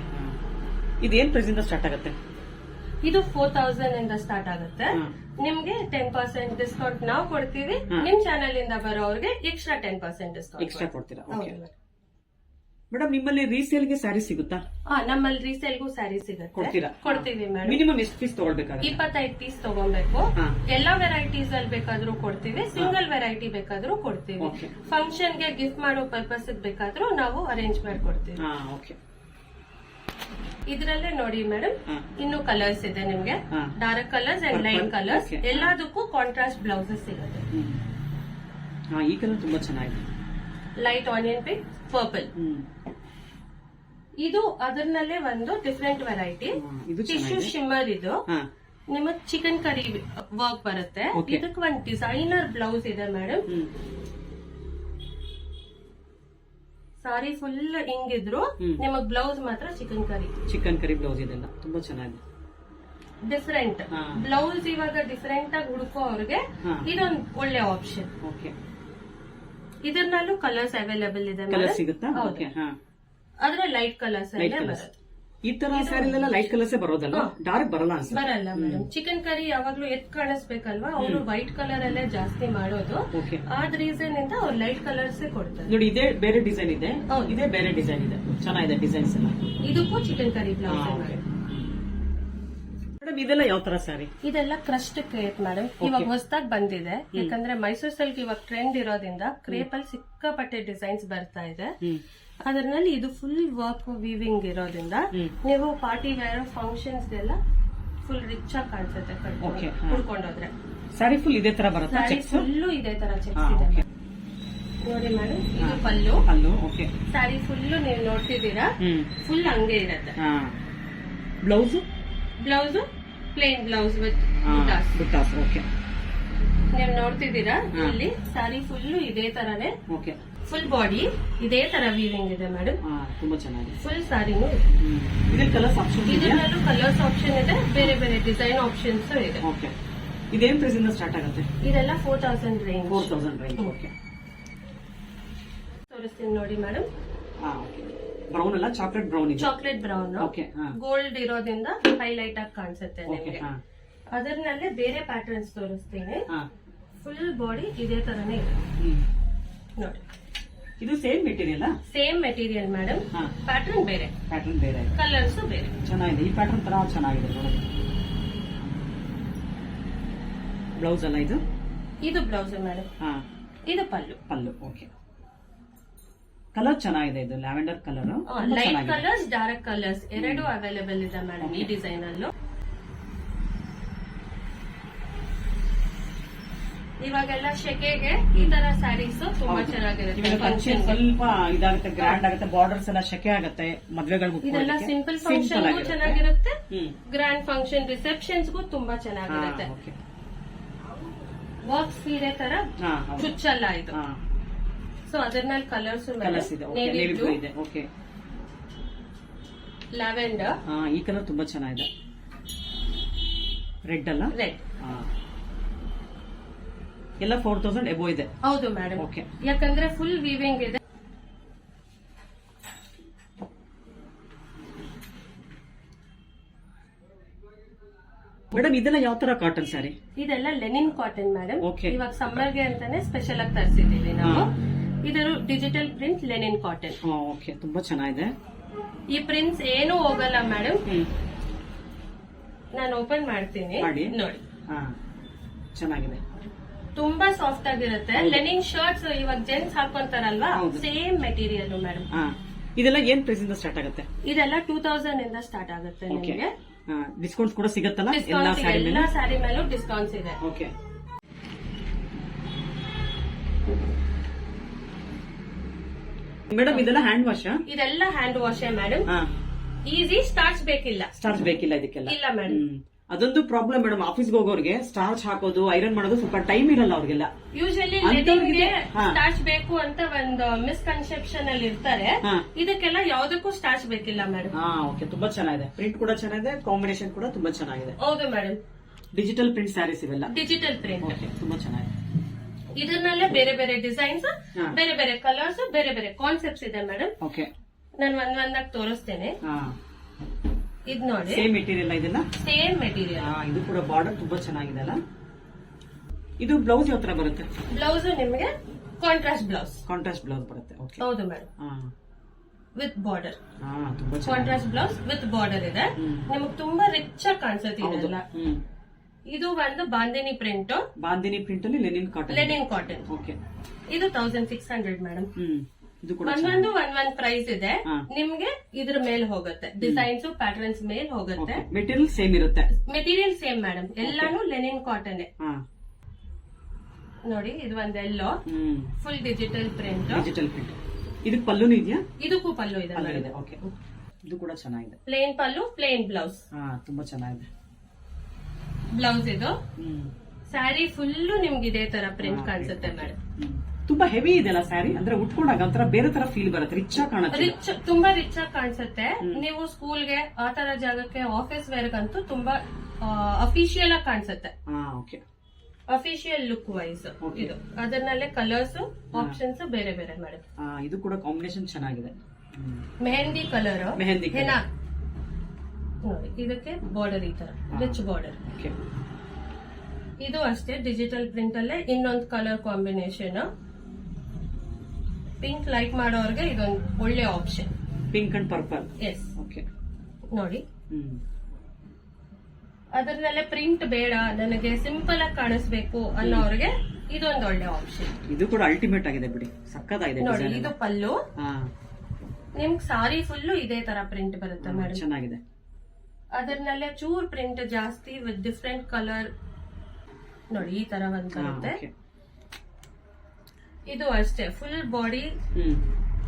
B: ಇದೇನ್ ಪ್ರೈಸ್ ಇಂದ ಸ್ಟಾರ್ಟ್ ಆಗುತ್ತೆ?
A: ಇದು ಫೋರ್ ತೌಸಂಡ್ ಇಂದ ಸ್ಟಾರ್ಟ್ ಆಗುತ್ತೆ. ನಿಮ್ಗೆ ಟೆನ್ ಪರ್ಸೆಂಟ್ ಡಿಸ್ಕೌಂಟ್ ನಾವು ಕೊಡ್ತೀವಿ. ನಿಮ್ ಚಾನೆಲ್ ಇಂದ ಬರೋರಿಗೆ extra ten percent discount
B: extra ಕೊಡ್ತೀರಾ? ಓಕೆ ಮೇಡಮ್ ನಿಮ್ಮಲ್ಲಿ ರೀಸೇಲ್ಗೆ ಸ್ಯಾರಿ ಸಿಗುತ್ತಾ?
A: ಹಾ ನಮ್ಮಲ್ಲಿ ರೀಸೇಲ್ಗೂ ಸ್ಯಾರಿ ಸಿಗುತ್ತೆ.
B: ಕೊಡ್ತೀರಾ?
A: ಕೊಡ್ತೀವಿ ಮೇಡಮ್
B: ಮಿನಿಮಮ್ ಎಷ್ಟು ಪೀಸ್ ತಗೊಳ್ಬೇಕು
A: ಇಪ್ಪತ್ತೈದು ಪೀಸ್ ತಗೊಬೇಕು
B: ಹಾ.
A: ಎಲ್ಲಾ ವೆರೈಟೀಸ್ ಅಲ್ಲಿ ಬೇಕಾದ್ರೂ ಕೊಡ್ತೀವಿ. ಸಿಂಗಲ್ ವೆರೈಟಿ ಬೇಕಾದ್ರೂ ಕೊಡ್ತೀವಿ.
B: Okay.
A: ಫಂಕ್ಷನ್ಗೆ ಗಿಫ್ಟ್ ಮಾಡೋ ಪರ್ಪಸ್ ಬೇಕಾದ್ರೂ ನಾವು ಅರೇಂಜ್ ಮಾಡ್ಕೊಡ್ತೀವಿ.
B: ಹಾ ಓಕೆ
A: ಇದ್ರಲ್ಲೇ ನೋಡಿ ಮೇಡಮ್. ಇನ್ನು ಕಲರ್ಸ್ ಇದೆ ನಿಮ್ಗೆ. Dark colours and light colours ಎಲ್ಲದಕ್ಕೂ ಕಾಂಟ್ರಾಸ್ಟ್ ಬ್ಲೌಸಸ್ ಸಿಗುತ್ತೆ.
B: ಹ್ಮ್. ಈ ಕಲರ್ ತುಂಬಾ ಚೆನ್ನಾಗಿದೆ.
A: ಲೈಟ್ ಆನಿಯನ್ ಪಿಂಕ್ ಪರ್ಪಲ್ ಇದು ಅದರಲ್ಲೇ ಒಂದು ಡಿಫ್ರೆಂಟ್ ವೆರೈಟಿ ಟಿಶ್ಯೂ ಶಿಮ್ಮರ್ ಇದು. ನಿಮ್ಮ ಚಿಕನ್ ಕರಿ ವರ್ಕ್ ಬರುತ್ತೆ. ಇದಕ್ಕೆ ಒಂದು ಡಿಸೈನರ್ ಬ್ಲೌಸ್ ಇದೆ ಮೇಡಮ್ ಸಾರಿ ಫುಲ್ ಹಿಂಗಿದ್ರು. ನಿಮಗ್ ಬ್ಲೌಸ್ ಮಾತ್ರ chikankari
B: chikankari blouse ಇದೆಲ್ಲ. ತುಂಬಾ ಚೆನ್ನಾಗಿದೆ.
A: ಡಿಫ್ರೆಂಟ್ ಬ್ಲೌಸ್ ಇವಾಗ ಡಿಫ್ರೆಂಟ್ ಆಗಿ ಹುಡುಕೋ ಅವ್ರಿಗೆ. ಇದೊಂದು ಒಳ್ಳೆ ಆಪ್ಷನ್
B: ಓಕೆ
A: ಇದರಲ್ಲೂ ಕಲರ್ಸ್ ಅವೈಲೇಬಲ್ ಇದೆ
B: ಕಲರ್. ಸಿಗುತ್ತಾ? ಓಕೆ ಹಾ.
A: ಆದ್ರೆ ಲೈಟ್ ಕಲರ್ಸ್ ಅಲ್ಲೇ ಬರುತ್ತೆ.
B: ಈ ತರ ಸ್ಯಾರಿಲೆಲ್ಲ ಲೈಟ್ ಕಲರ್ಸೇ ಬರೋದಲ್ಲ ಡಾರ್ಕ್ ಬರಲ್ಲ ಅನ್ಸುತ್ತೆ.
A: ಬರಲ್ಲ ಮೇಡಮ್ ಚಿಕನ್ ಕರಿ ಯಾವಾಗ್ಲೂ ಎತ್ ಕಾಣಿಸ್ಬೇಕಲ್ವಾ ಅವರು ವೈಟ್ ಕಲರ್ ಅಲ್ಲೇ ಜಾಸ್ತಿ ಮಾಡೋದು. ಆದ್ ರೀಸನ್ ಇಂದ ಅವ್ರು ಲೈಟ್ ಕಲರ್ಸ್ ಕೊಡ್ತಾರೆ.
B: ನೋಡಿ ಇದೇ ಬೇರೆ ಡಿಸೈನ್ ಇದೆ.
A: ಹೌದು.
B: ಇದೇ ಬೇರೆ ಡಿಸೈನ್ ಇದೆ. ಚೆನ್ನಾಗಿದೆ ಡಿಸೈನ್ಸ್ ಎಲ್ಲ.
A: ಇದಕ್ಕೂ ಚಿಕನ್ ಕರಿ ಬ್ಲೌಸ್
B: ಮೇಡಮ್ ಇದೆಲ್ಲ ಯಾವ ತರ ಸ್ಯಾರಿ
A: ಇದೆಲ್ಲ ಕ್ರಸ್ಟ್ ಕ್ರೇಪ್ ಮೇಡಮ್ ಇವಾಗ ಹೊಸದಾಗಿ ಬಂದಿದೆ. ಯಾಕಂದ್ರೆ ಮೈಸೂರ್ ಸಿಲ್ಕ್ ಇವಾಗ ಟ್ರೆಂಡ್ ಇರೋದ್ರಿಂದ ಕ್ರೇಪ್ ಅಲ್ಲಿ ಸಿಕ್ಕಾಪಟ್ಟೆ ಡಿಸೈನ್ಸ್ ಬರ್ತಾ ಇದೆ. ಅದರಲ್ಲಿ ಇದು ಫುಲ್ ವರ್ಕ್ ವೀವಿಂಗ್ ಇರೋದ್ರಿಂದ ನೀವು ಪಾರ್ಟಿ ವೇರ್ ಫಂಕ್ಷನ್ಸ್ ಎಲ್ಲ ಫುಲ್ ರಿಚ್ ಆಗಿ ಕಾಣಿಸುತ್ತೆ
B: ಓಕೆ ಹಾ.
A: ಕುಡ್ಕೊಂಡೋದ್ರೆ
B: ಸ್ಯಾರಿ ಫುಲ್ ಇದೇ ತರ ಬರುತ್ತೆ
A: ಫುಲ್ಲು ಇದೇ ತರ
B: ಚೆಕ್
A: ಚೆಕ್ಸ್ ಇದೆ.
B: ಓಕೆ
A: ನೋಡಿ ಮೇಡಮ್ ಇದು ಪಲ್ಲು.
B: ಪಲ್ಲು ಓಕೆ
A: ಸಾರಿ ಫುಲ್ಲು ನೀವು ನೋಡ್ತಿದ್ದೀರಾ? ಫುಲ್ ಹಂಗೆ ಇರತ್ತೆ.
B: Blouse
A: blouse plain blouse with butas
B: okay
A: ನೀವು ನೋಡ್ತಿದ್ದೀರಾ? ಇಲ್ಲಿ ಸಾರಿ ಫುಲ್ಲು ಇದೇ ತರನೇ
B: ಓಕೆ
A: ಫುಲ್ ಬಾಡಿ ಇದೇ ತರ ವೀವಿಂಗ್ ಇದೆ ಮೇಡಮ್
B: ತುಂಬಾ ಚೆನ್ನಾಗಿದೆ.
A: ಫುಲ್
B: ಸಾರಿ ಕಲರ್ಸ್ ಆಪ್ಷನ್
A: ಇದರಲ್ಲೂ ಕಲರ್ಸ್ ಆಪ್ಷನ್ ಇದೆ ಬೇರೆ ಬೇರೆ ಡಿಸೈನ್ ಆಪ್ಷನ್ಸ್ ಇದೆ.
B: ಓಕೆ ಇದೇನ್ ಪ್ರೈಸ್ ಇಂದ ಸ್ಟಾರ್ಟ್ ಆಗುತ್ತೆ?
A: ಇದೆಲ್ಲ four thousand range
B: four thousand range okay
A: ತೋರಿಸ್ತೀನಿ ನೋಡಿ ಮೇಡಮ್
B: ಬ್ರೌನ್ ಅಲ್ಲ ಚಾಕ್ಲೇಟ್ ಬ್ರೌನ್ ಇದೆ.
A: ಚಾಕ್ಲೇಟ್ ಬ್ರೌನ್
B: ಓಕೆ
A: ಗೋಲ್ಡ್ ಇರೋದ್ರಿಂದ ಹೈಲೈಟ್ ಆಗಿ ಕಾಣಿಸುತ್ತೆ ನಿಮಗೆ. ಅದರಲ್ಲೇ ಬೇರೆ ಪ್ಯಾಟರ್ನ್ಸ್ ತೋರಿಸ್ತೀನಿ. ಫುಲ್ ಬಾಡಿ ಇದೇ ತರನೇ ಇದೆ. ನೋಡಿ.
B: ಇದು same material
A: same material madam
B: ಹಾ.
A: ಪ್ಯಾಟರ್ನ್ ಬೇರೆ.
B: ಪ್ಯಾಟರ್ನ್ ಬೇರೆ ಇದೆ
A: ಕಲರ್ಸ್ ಬೇರೆ.
B: ಚೆನ್ನಾಗಿದೆ. ಈ ಪ್ಯಾಟರ್ನ್ ತರ ಚೆನ್ನಾಗಿದೆ ನೋಡಿ. ಬ್ಲೌಸ್ ಅಲ್ಲ ಇದು?
A: ಇದು ಬ್ಲೌಸ್ ಮೇಡಮ್
B: ಹಾ.
A: ಇದು ಪಲ್ಲು.
B: ಪಲ್ಲು ಓಕೆ ಕಲರ್ ಚೆನ್ನಾಗಿದೆ ಇದು. Lavender colour
A: light colours dark colours ಎರಡು ಅವೈಲೇಬಲ್ ಇದೆ ಮೇಡಮ್ ಈ ಡಿಸೈನ್ ಅಲ್ಲೂ. ಇವಾಗೆಲ್ಲ ಶೆಕೆಗೆ ಈ ತರ ಸ್ಯಾರೀಸ್ ತುಂಬಾ ಚೆನ್ನಾಗಿರುತ್ತೆ
B: ಸ್ವಲ್ಪ ಇದಾಗುತ್ತೆ ಗ್ರ್ಯಾಂಡ್ ಆಗುತ್ತೆ ಬಾರ್ಡರ್ಸ್ ಎಲ್ಲ ಶೆಕೆ ಆಗುತ್ತೆ ಮದ್ವೆಗಳಿಗೆ
A: ಇದೆಲ್ಲ ಸಿಂಪಲ್ ಫಂಕ್ಷನ್ ಚೆನ್ನಾಗಿರುತ್ತೆ. ಗ್ರ್ಯಾಂಡ್ ಫಂಕ್ಷನ್ ರಿಸೆಪ್ಷನ್ಸ್ಗೂ ತುಂಬಾ ಚೆನ್ನಾಗಿರುತ್ತೆ. ವರ್ಕ್ ಸೀರೆ ತರ. ಚುಚ್ಚಲ್ಲ ಇದು. ಸೊ ಅದ್ರ ಮೇಲೆ ಕಲರ್ಸ್
B: ಇದೆ ಓಕೆ
A: ಲ್ಯಾವೆಂಡರ್
B: ಈ ಕಲರ್ ತುಂಬಾ ಚೆನ್ನಾಗಿದೆ. ರೆಡ್ ಅಲ್ಲ?
A: ರೆಡ್.
B: ಎಲ್ಲ ಫೋರ್ ತೌಸಂಡ್ ಎಬೋ ಇದೆ.
A: ಹೌದು ಮೇಡಮ್
B: ಓಕೆ
A: ಯಾಕಂದ್ರೆ ಫುಲ್ ವಿವಿಂಗ್ ಇದೆ.
B: ಮೇಡಮ್ ಇದೆಲ್ಲ ಯಾವ ತರ ಕಾಟನ್ ಸ್ಯಾರಿ
A: ಇದೆಲ್ಲ ಲೆನಿನ್ ಕಾಟನ್ ಮೇಡಮ್
B: ಓಕೆ
A: ಇವಾಗ ಸಮ್ಮರ್ಗೆ ಅಂತಾನೆ ಸ್ಪೆಷಲ್ ಆಗಿ ತರಿಸಿದೀವಿ ನಾವು. ಇದರ digital print linen cotton
B: okay ತುಂಬಾ ಚೆನ್ನಾಗಿದೆ.
A: ಈ ಪ್ರಿಂಟ್ಸ್ ಏನು ಹೋಗಲ್ಲ ಮೇಡಮ್ ನಾನು ಓಪನ್ ಮಾಡ್ತೀನಿ.
B: ಮಾಡಿ.
A: ನೋಡಿ.
B: ಹಾ. ಚೆನ್ನಾಗಿದೆ.
A: ತುಂಬಾ ಸಾಫ್ಟ್ ಆಗಿರುತ್ತೆ. ಲೆನಿನ್ ಶರ್ಟ್ಸ್ ಇವಾಗ ಜೆಂಟ್ಸ್ ಹಾಕೊಂತಾರಲ್ವಾ?
B: ಹೌದು.
A: ಸೇಮ್ ಮೆಟೀರಿಯಲ್ ಮೇಡಮ್
B: ಇದೆಲ್ಲ ಏನ್ ಪ್ರೈಸ್ ಇಂದ ಸ್ಟಾರ್ಟ್ ಆಗುತ್ತೆ?
A: ಇದೆಲ್ಲ ಟೂ ತೌಸಂಡ್ ಇಂದ ಸ್ಟಾರ್ಟ್ ಆಗುತ್ತೆ
B: ಓಕೆ
A: ನಿಮಗೆ.
B: ಡಿಸ್ಕೌಂಟ್ಸ್ ಕೂಡ ಸಿಗುತ್ತಲ್ಲ? ಎಲ್ಲಾ
A: ಡಿಸ್ಕೌಂಟ್ಸ್
B: ಸ್ಯಾರಿ
A: ಎಲ್ಲ
B: ಮೇಲೆ?
A: ಸ್ಯಾರಿ ಮೇಲೂ ಡಿಸ್ಕೌಂಟ್ಸ್ ಇದೆ.
B: ಓಕೆ ಮೇಡಮ್ ಇದೆಲ್ಲ ಹ್ಯಾಂಡ್ ವಾಶ್
A: ಇದೆಲ್ಲ hand wash madam easy starch ಬೇಕಿಲ್ಲ.
B: ಸ್ಟಾರ್ಚ್ ಬೇಕಿಲ್ಲ ಇದಕ್ಕೆಲ್ಲ?
A: ಇಲ್ಲ ಮೇಡಮ್
B: ಹ್ಮ್. ಅದೊಂದು ಪ್ರಾಬ್ಲಮ್ ಮೇಡಮ್ ಆಫೀಸ್ಗೆ ಹೋಗೋರಿಗೆ ಸ್ಟಾರ್ಚ್ ಹಾಕೋದು ಐರನ್ ಮಾಡೋದು ಸ್ವಲ್ಪ ಟೈಮ್ ಇರಲ್ಲ ಅವ್ರಿಗೆಲ್ಲ.
A: ಯೂಶಲಿ
B: ಹಾ.
A: ಸ್ಟಾರ್ಚ್ ಬೇಕು ಅಂತ ಒಂದು ಮಿಸ್ಕನ್ಸೆಪ್ಷನ್ ಅಲ್ಲಿ ಇರ್ತಾರೆ.
B: ಹಾ.
A: ಇದಕ್ಕೆಲ್ಲ ಯಾವ್ದಕ್ಕೂ ಸ್ಟಾರ್ಚ್ ಬೇಕಿಲ್ಲ ಮೇಡಮ್
B: ಹಾ ಓಕೆ ತುಂಬಾ ಚೆನ್ನಾಗಿದೆ. ಪ್ರಿಂಟ್ ಕೂಡ ಚೆನ್ನಾಗಿದೆ ಕಾಂಬಿನೇಷನ್ ಕೂಡ ತುಂಬಾ ಚೆನ್ನಾಗಿದೆ.
A: ಹೌದು ಮೇಡಮ್
B: ಡಿಜಿಟಲ್ ಪ್ರಿಂಟ್ ಸ್ಯಾರೀಸ್ ಇವೆಲ್ಲ?
A: ಡಿಜಿಟಲ್ ಪ್ರಿಂಟ್
B: ಓಕೆ ತುಂಬಾ ಚೆನ್ನಾಗಿದೆ.
A: ಇದನ್ನೆಲ್ಲ ಬೇರೆ ಬೇರೆ ಡಿಸೈನ್ಸ್
B: ಹಾ.
A: ಬೇರೆ ಬೇರೆ ಕಲರ್ಸ್ ಬೇರೆ ಬೇರೆ ಕಾನ್ಸೆಪ್ಟ್ಸ್ ಇದೆ ಮೇಡಮ್
B: ಓಕೆ
A: ನಾನು ಒಂದ್ ಒಂದಾಗಿ ತೋರಿಸ್ತೇನೆ.
B: ಹಾ.
A: ಇದ್ ನೋಡಿ.
B: ಸೇಮ್ ಮೆಟೀರಿಯಲ್ ಇದೆಲ್ಲ?
A: ಸೇಮ್ ಮೆಟೀರಿಯಲ್
B: ಇದು ಕೂಡ ಬಾರ್ಡರ್ ತುಂಬಾ ಚೆನ್ನಾಗಿದೆ ಅಲ್ಲ? ಇದು ಬ್ಲೌಸ್ ಯಾವ ತರ ಬರುತ್ತೆ?
A: ಬ್ಲೌಸ್ ನಿಮಗೆ ಕಾಂಟ್ರಾಸ್ಟ್ ಬ್ಲೌಸ್
B: ಕಾಂಟ್ರಾಸ್ಟ್ ಬ್ಲೌಸ್ ಬರುತ್ತೆ ಓಕೆ
A: ಹೌದು madam with border contrast blouse with border ಇದೆ. ನಿಮಗೆ ತುಂಬಾ ರಿಚ್ ಆಗಿ ಕಾಣಿಸುತ್ತೆ ಇದೆಲ್ಲ ಇದು ಒಂದು ಬಾಂದಿನಿ ಪ್ರಿಂಟ್
B: ಬಾಂದಿನಿ ಪ್ರಿಂಟ್ ಅಲ್ಲಿ linen cotton
A: linen cotton
B: okay
A: ಇದು ತೌಸಂಡ್ ಸಿಕ್ಸ್ ಹಂಡ್ರೆಡ್ ಮೇಡಮ್ ಒಂದೊಂದು ಒಂದ್ ಒಂದ್ ಪ್ರೈಸ್ ಇದೆ. ನಿಮ್ಗೆ ಇದ್ರ ಮೇಲೆ ಹೋಗುತ್ತೆ. ಡಿಸೈನ್ಸ್ ಪ್ಯಾಟರ್ನ್ಸ್ ಮೇಲೆ ಹೋಗುತ್ತೆ.
B: ಮೆಟೀರಿಯಲ್ ಸೇಮ್ ಇರುತ್ತೆ.
A: ಮೆಟೀರಿಯಲ್ ಸೇಮ್ ಮೇಡಮ್ ಎಲ್ಲಾನು ಲೆನಿನ್ ಕಾಟನ್ ನೋಡಿ ಇದು ಒಂದ್ yellow full digital print
B: digital print ಇದು ಪಲ್ಲು ಇದೆಯಾ?
A: ಇದಕ್ಕೂ ಪಲ್ಲು ಇದೆ
B: ಓಕೆ ಇದು. ಕೂಡ ಚೆನ್ನಾಗಿದೆ.
A: ಪ್ಲೇನ್ ಪಲ್ಲು ಪ್ಲೇನ್ ಬ್ಲೌಸ್
B: ಹಾ ತುಂಬಾ ಚೆನ್ನಾಗಿದೆ.
A: ಬ್ಲೌಸ್ ಇದು. ಸ್ಯಾರಿ ಫುಲ್ಲು ನಿಮ್ಗೆ ಇದೇ ತರ ಪ್ರಿಂಟ್ ಕಾಣಿಸುತ್ತೆ ಮೇಡಮ್.
B: ತುಂಬಾ ಹೆವಿ ಇದೆಲ್ಲ ಸ್ಯಾರಿ ಅಂದ್ರೆ ಉಟ್ಕೊಂಡಾಗ ಒಂಥರ ಬೇರೆ ತರ ಫೀಲ್ ಬರುತ್ತೆ ರಿಚ್ ಆಗಿ ಕಾಣುತ್ತೆ
A: ರಿಚ್ ತುಂಬಾ ರಿಚ್ ಆಗಿ ಕಾಣಿಸುತ್ತೆ. ನೀವು ಸ್ಕೂಲ್ಗೆ ಆ ತರ ಜಾಗಕ್ಕೆ ಆಫೀಸ್ ವೇರ್ಗಂತೂ ತುಂಬಾ ಅಫಿಷಿಯಲ್ ಆಗಿ ಕಾಣಿಸುತ್ತೆ.
B: Okay
A: official look wise. ಇದು. ಅದರಲ್ಲೇ ಕಲರ್ಸ್ ಆಪ್ಷನ್ಸ್ ಬೇರೆ ಬೇರೆ ಮೇಡಮ್
B: ಇದು ಕೂಡ ಕಾಂಬಿನೇಷನ್ ಚೆನ್ನಾಗಿದೆ.
A: ಮೆಹಂದಿ ಕಲರ್
B: ಮೆಹಂದಿ.
A: ನೋಡಿ ಇದಕ್ಕೆ ಬಾರ್ಡರ್ ಈ ತರ ರಿಚ್ ಬಾರ್ಡರ್
B: ಓಕೆ
A: ಇದು ಅಷ್ಟೇ ಡಿಜಿಟಲ್ ಪ್ರಿಂಟ್ ಅಲ್ಲೇ ಇನ್ನೊಂದು ಕಲರ್ ಕಾಂಬಿನೇಷನ್ ಪಿಂಕ್ ಲೈಕ್ ಮಾಡೋರ್ಗೆ ಇದೊಂದು ಒಳ್ಳೆ option
B: pink and purple
A: yes
B: okay
A: ನೋಡಿ.
B: ಹ್ಮ್.
A: ಅದರಲ್ಲೇ ಪ್ರಿಂಟ್ ಬೇಡ ನನಗೆ ಸಿಂಪಲ್ ಆಗಿ ಕಾಣಿಸ್ಬೇಕು ಅನ್ನೋರ್ಗೆ ಇದೊಂದು ಒಳ್ಳೆ ಆಪ್ಷನ್
B: ಇದು ಕೂಡ ಅಲ್ಟಿಮೇಟ್ ಆಗಿದೆ ಬಿಡಿ. ಸಕ್ಕತ್ತಾಗಿದೆ
A: ನೋಡಿ ಇದು ಪಲ್ಲು.
B: ಹಾ.
A: ನಿಮ್ಗೆ ಸಾರಿ ಫುಲ್ಲು ಇದೇ ತರ ಪ್ರಿಂಟ್ ಬರುತ್ತೆ ಮೇಡಮ್
B: ಚೆನ್ನಾಗಿದೆ.
A: ಅದರಲ್ಲೇ ಚೂರ್ ಪ್ರಿಂಟ್ ಜಾಸ್ತಿ ವಿತ್ ಡಿಫ್ರೆಂಟ್ ಕಲರ್ ನೋಡಿ ಈ ತರ ಒಂದ್ ಬರುತ್ತೆ ಇದು ಅಷ್ಟೇ ಫುಲ್ ಬಾಡಿ
B: ಹ್ಮ್.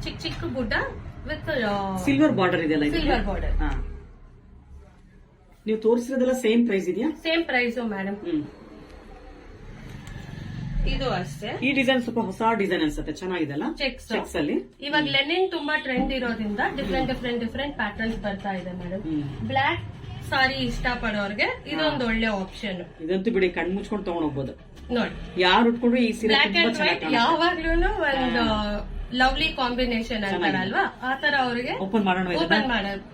A: ಚಿಕ್ಕ ಚಿಕ್ಕ ಗುಡ್ಡ ವಿತ್
B: ಸಿಲ್ವರ್ ಬಾರ್ಡರ್ ಇದಕ್ಕೆ?
A: ಸಿಲ್ವರ್ ಬಾರ್ಡರ್
B: ಹಾ. ನೀವು ತೋರಿಸಿರೋದೆಲ್ಲ ಸೇಮ್ ಪ್ರೈಸ್ ಇದೆಯಾ?
A: ಸೇಮ್ ಪ್ರೈಸ್ ಮೇಡಮ್
B: ಹ್ಮ್.
A: ಇದು ಅಷ್ಟೇ.
B: ಈ ಡಿಸೈನ್ ಸ್ವಲ್ಪ ಹೊಸ ಡಿಸೈನ್ ಅನ್ಸುತ್ತೆ ಚೆನ್ನಾಗಿದೆ ಅಲ್ಲ
A: ಚೆಕ್ಸ್
B: ಚೆಕ್ಸ್ ಅಲ್ಲಿ?
A: ಇವಾಗ ಲೆನಿನ್ ತುಂಬಾ ಟ್ರೆಂಡ್ ಇರೋದ್ರಿಂದ ಡಿಫ್ರೆಂಟ್ ಡಿಫ್ರೆಂಟ್ ಡಿಫ್ರೆಂಟ್ ಪ್ಯಾಟರ್ನ್ಸ್ ಬರ್ತಾ ಇದೆ ಮೇಡಮ್ ಬ್ಲಾಕ್ ಸಾರಿ ಇಷ್ಟ ಪಡೋರ್ಗೆ ಇದೊಂದು ಒಳ್ಳೆ ಆಪ್ಷನ್
B: ಇದಂತೂ ಬಿಡಿ ಕಣ್ ಮುಚ್ಕೊಂಡು ತಗೊಂಡ್ ಹೋಗ್ಬೋದು.
A: ನೋಡಿ.
B: ಯಾರು ಉಟ್ಕೊಂಡ್ರು ಈ ಸೀರೆ
A: ಬ್ಲಾಕ್ ಅಂಡ್ ವೈಟ್ ಒಂದು ಲವ್ಲಿ ಕಾಂಬಿನೇಷನ್ ಅಂತಾರಲ್ವಾ? ಆ ತರ ಅವರಿಗೆ
B: ಓಪನ್ ಮಾಡೋಣ
A: ಓಪನ್ ಮಾಡೋದು.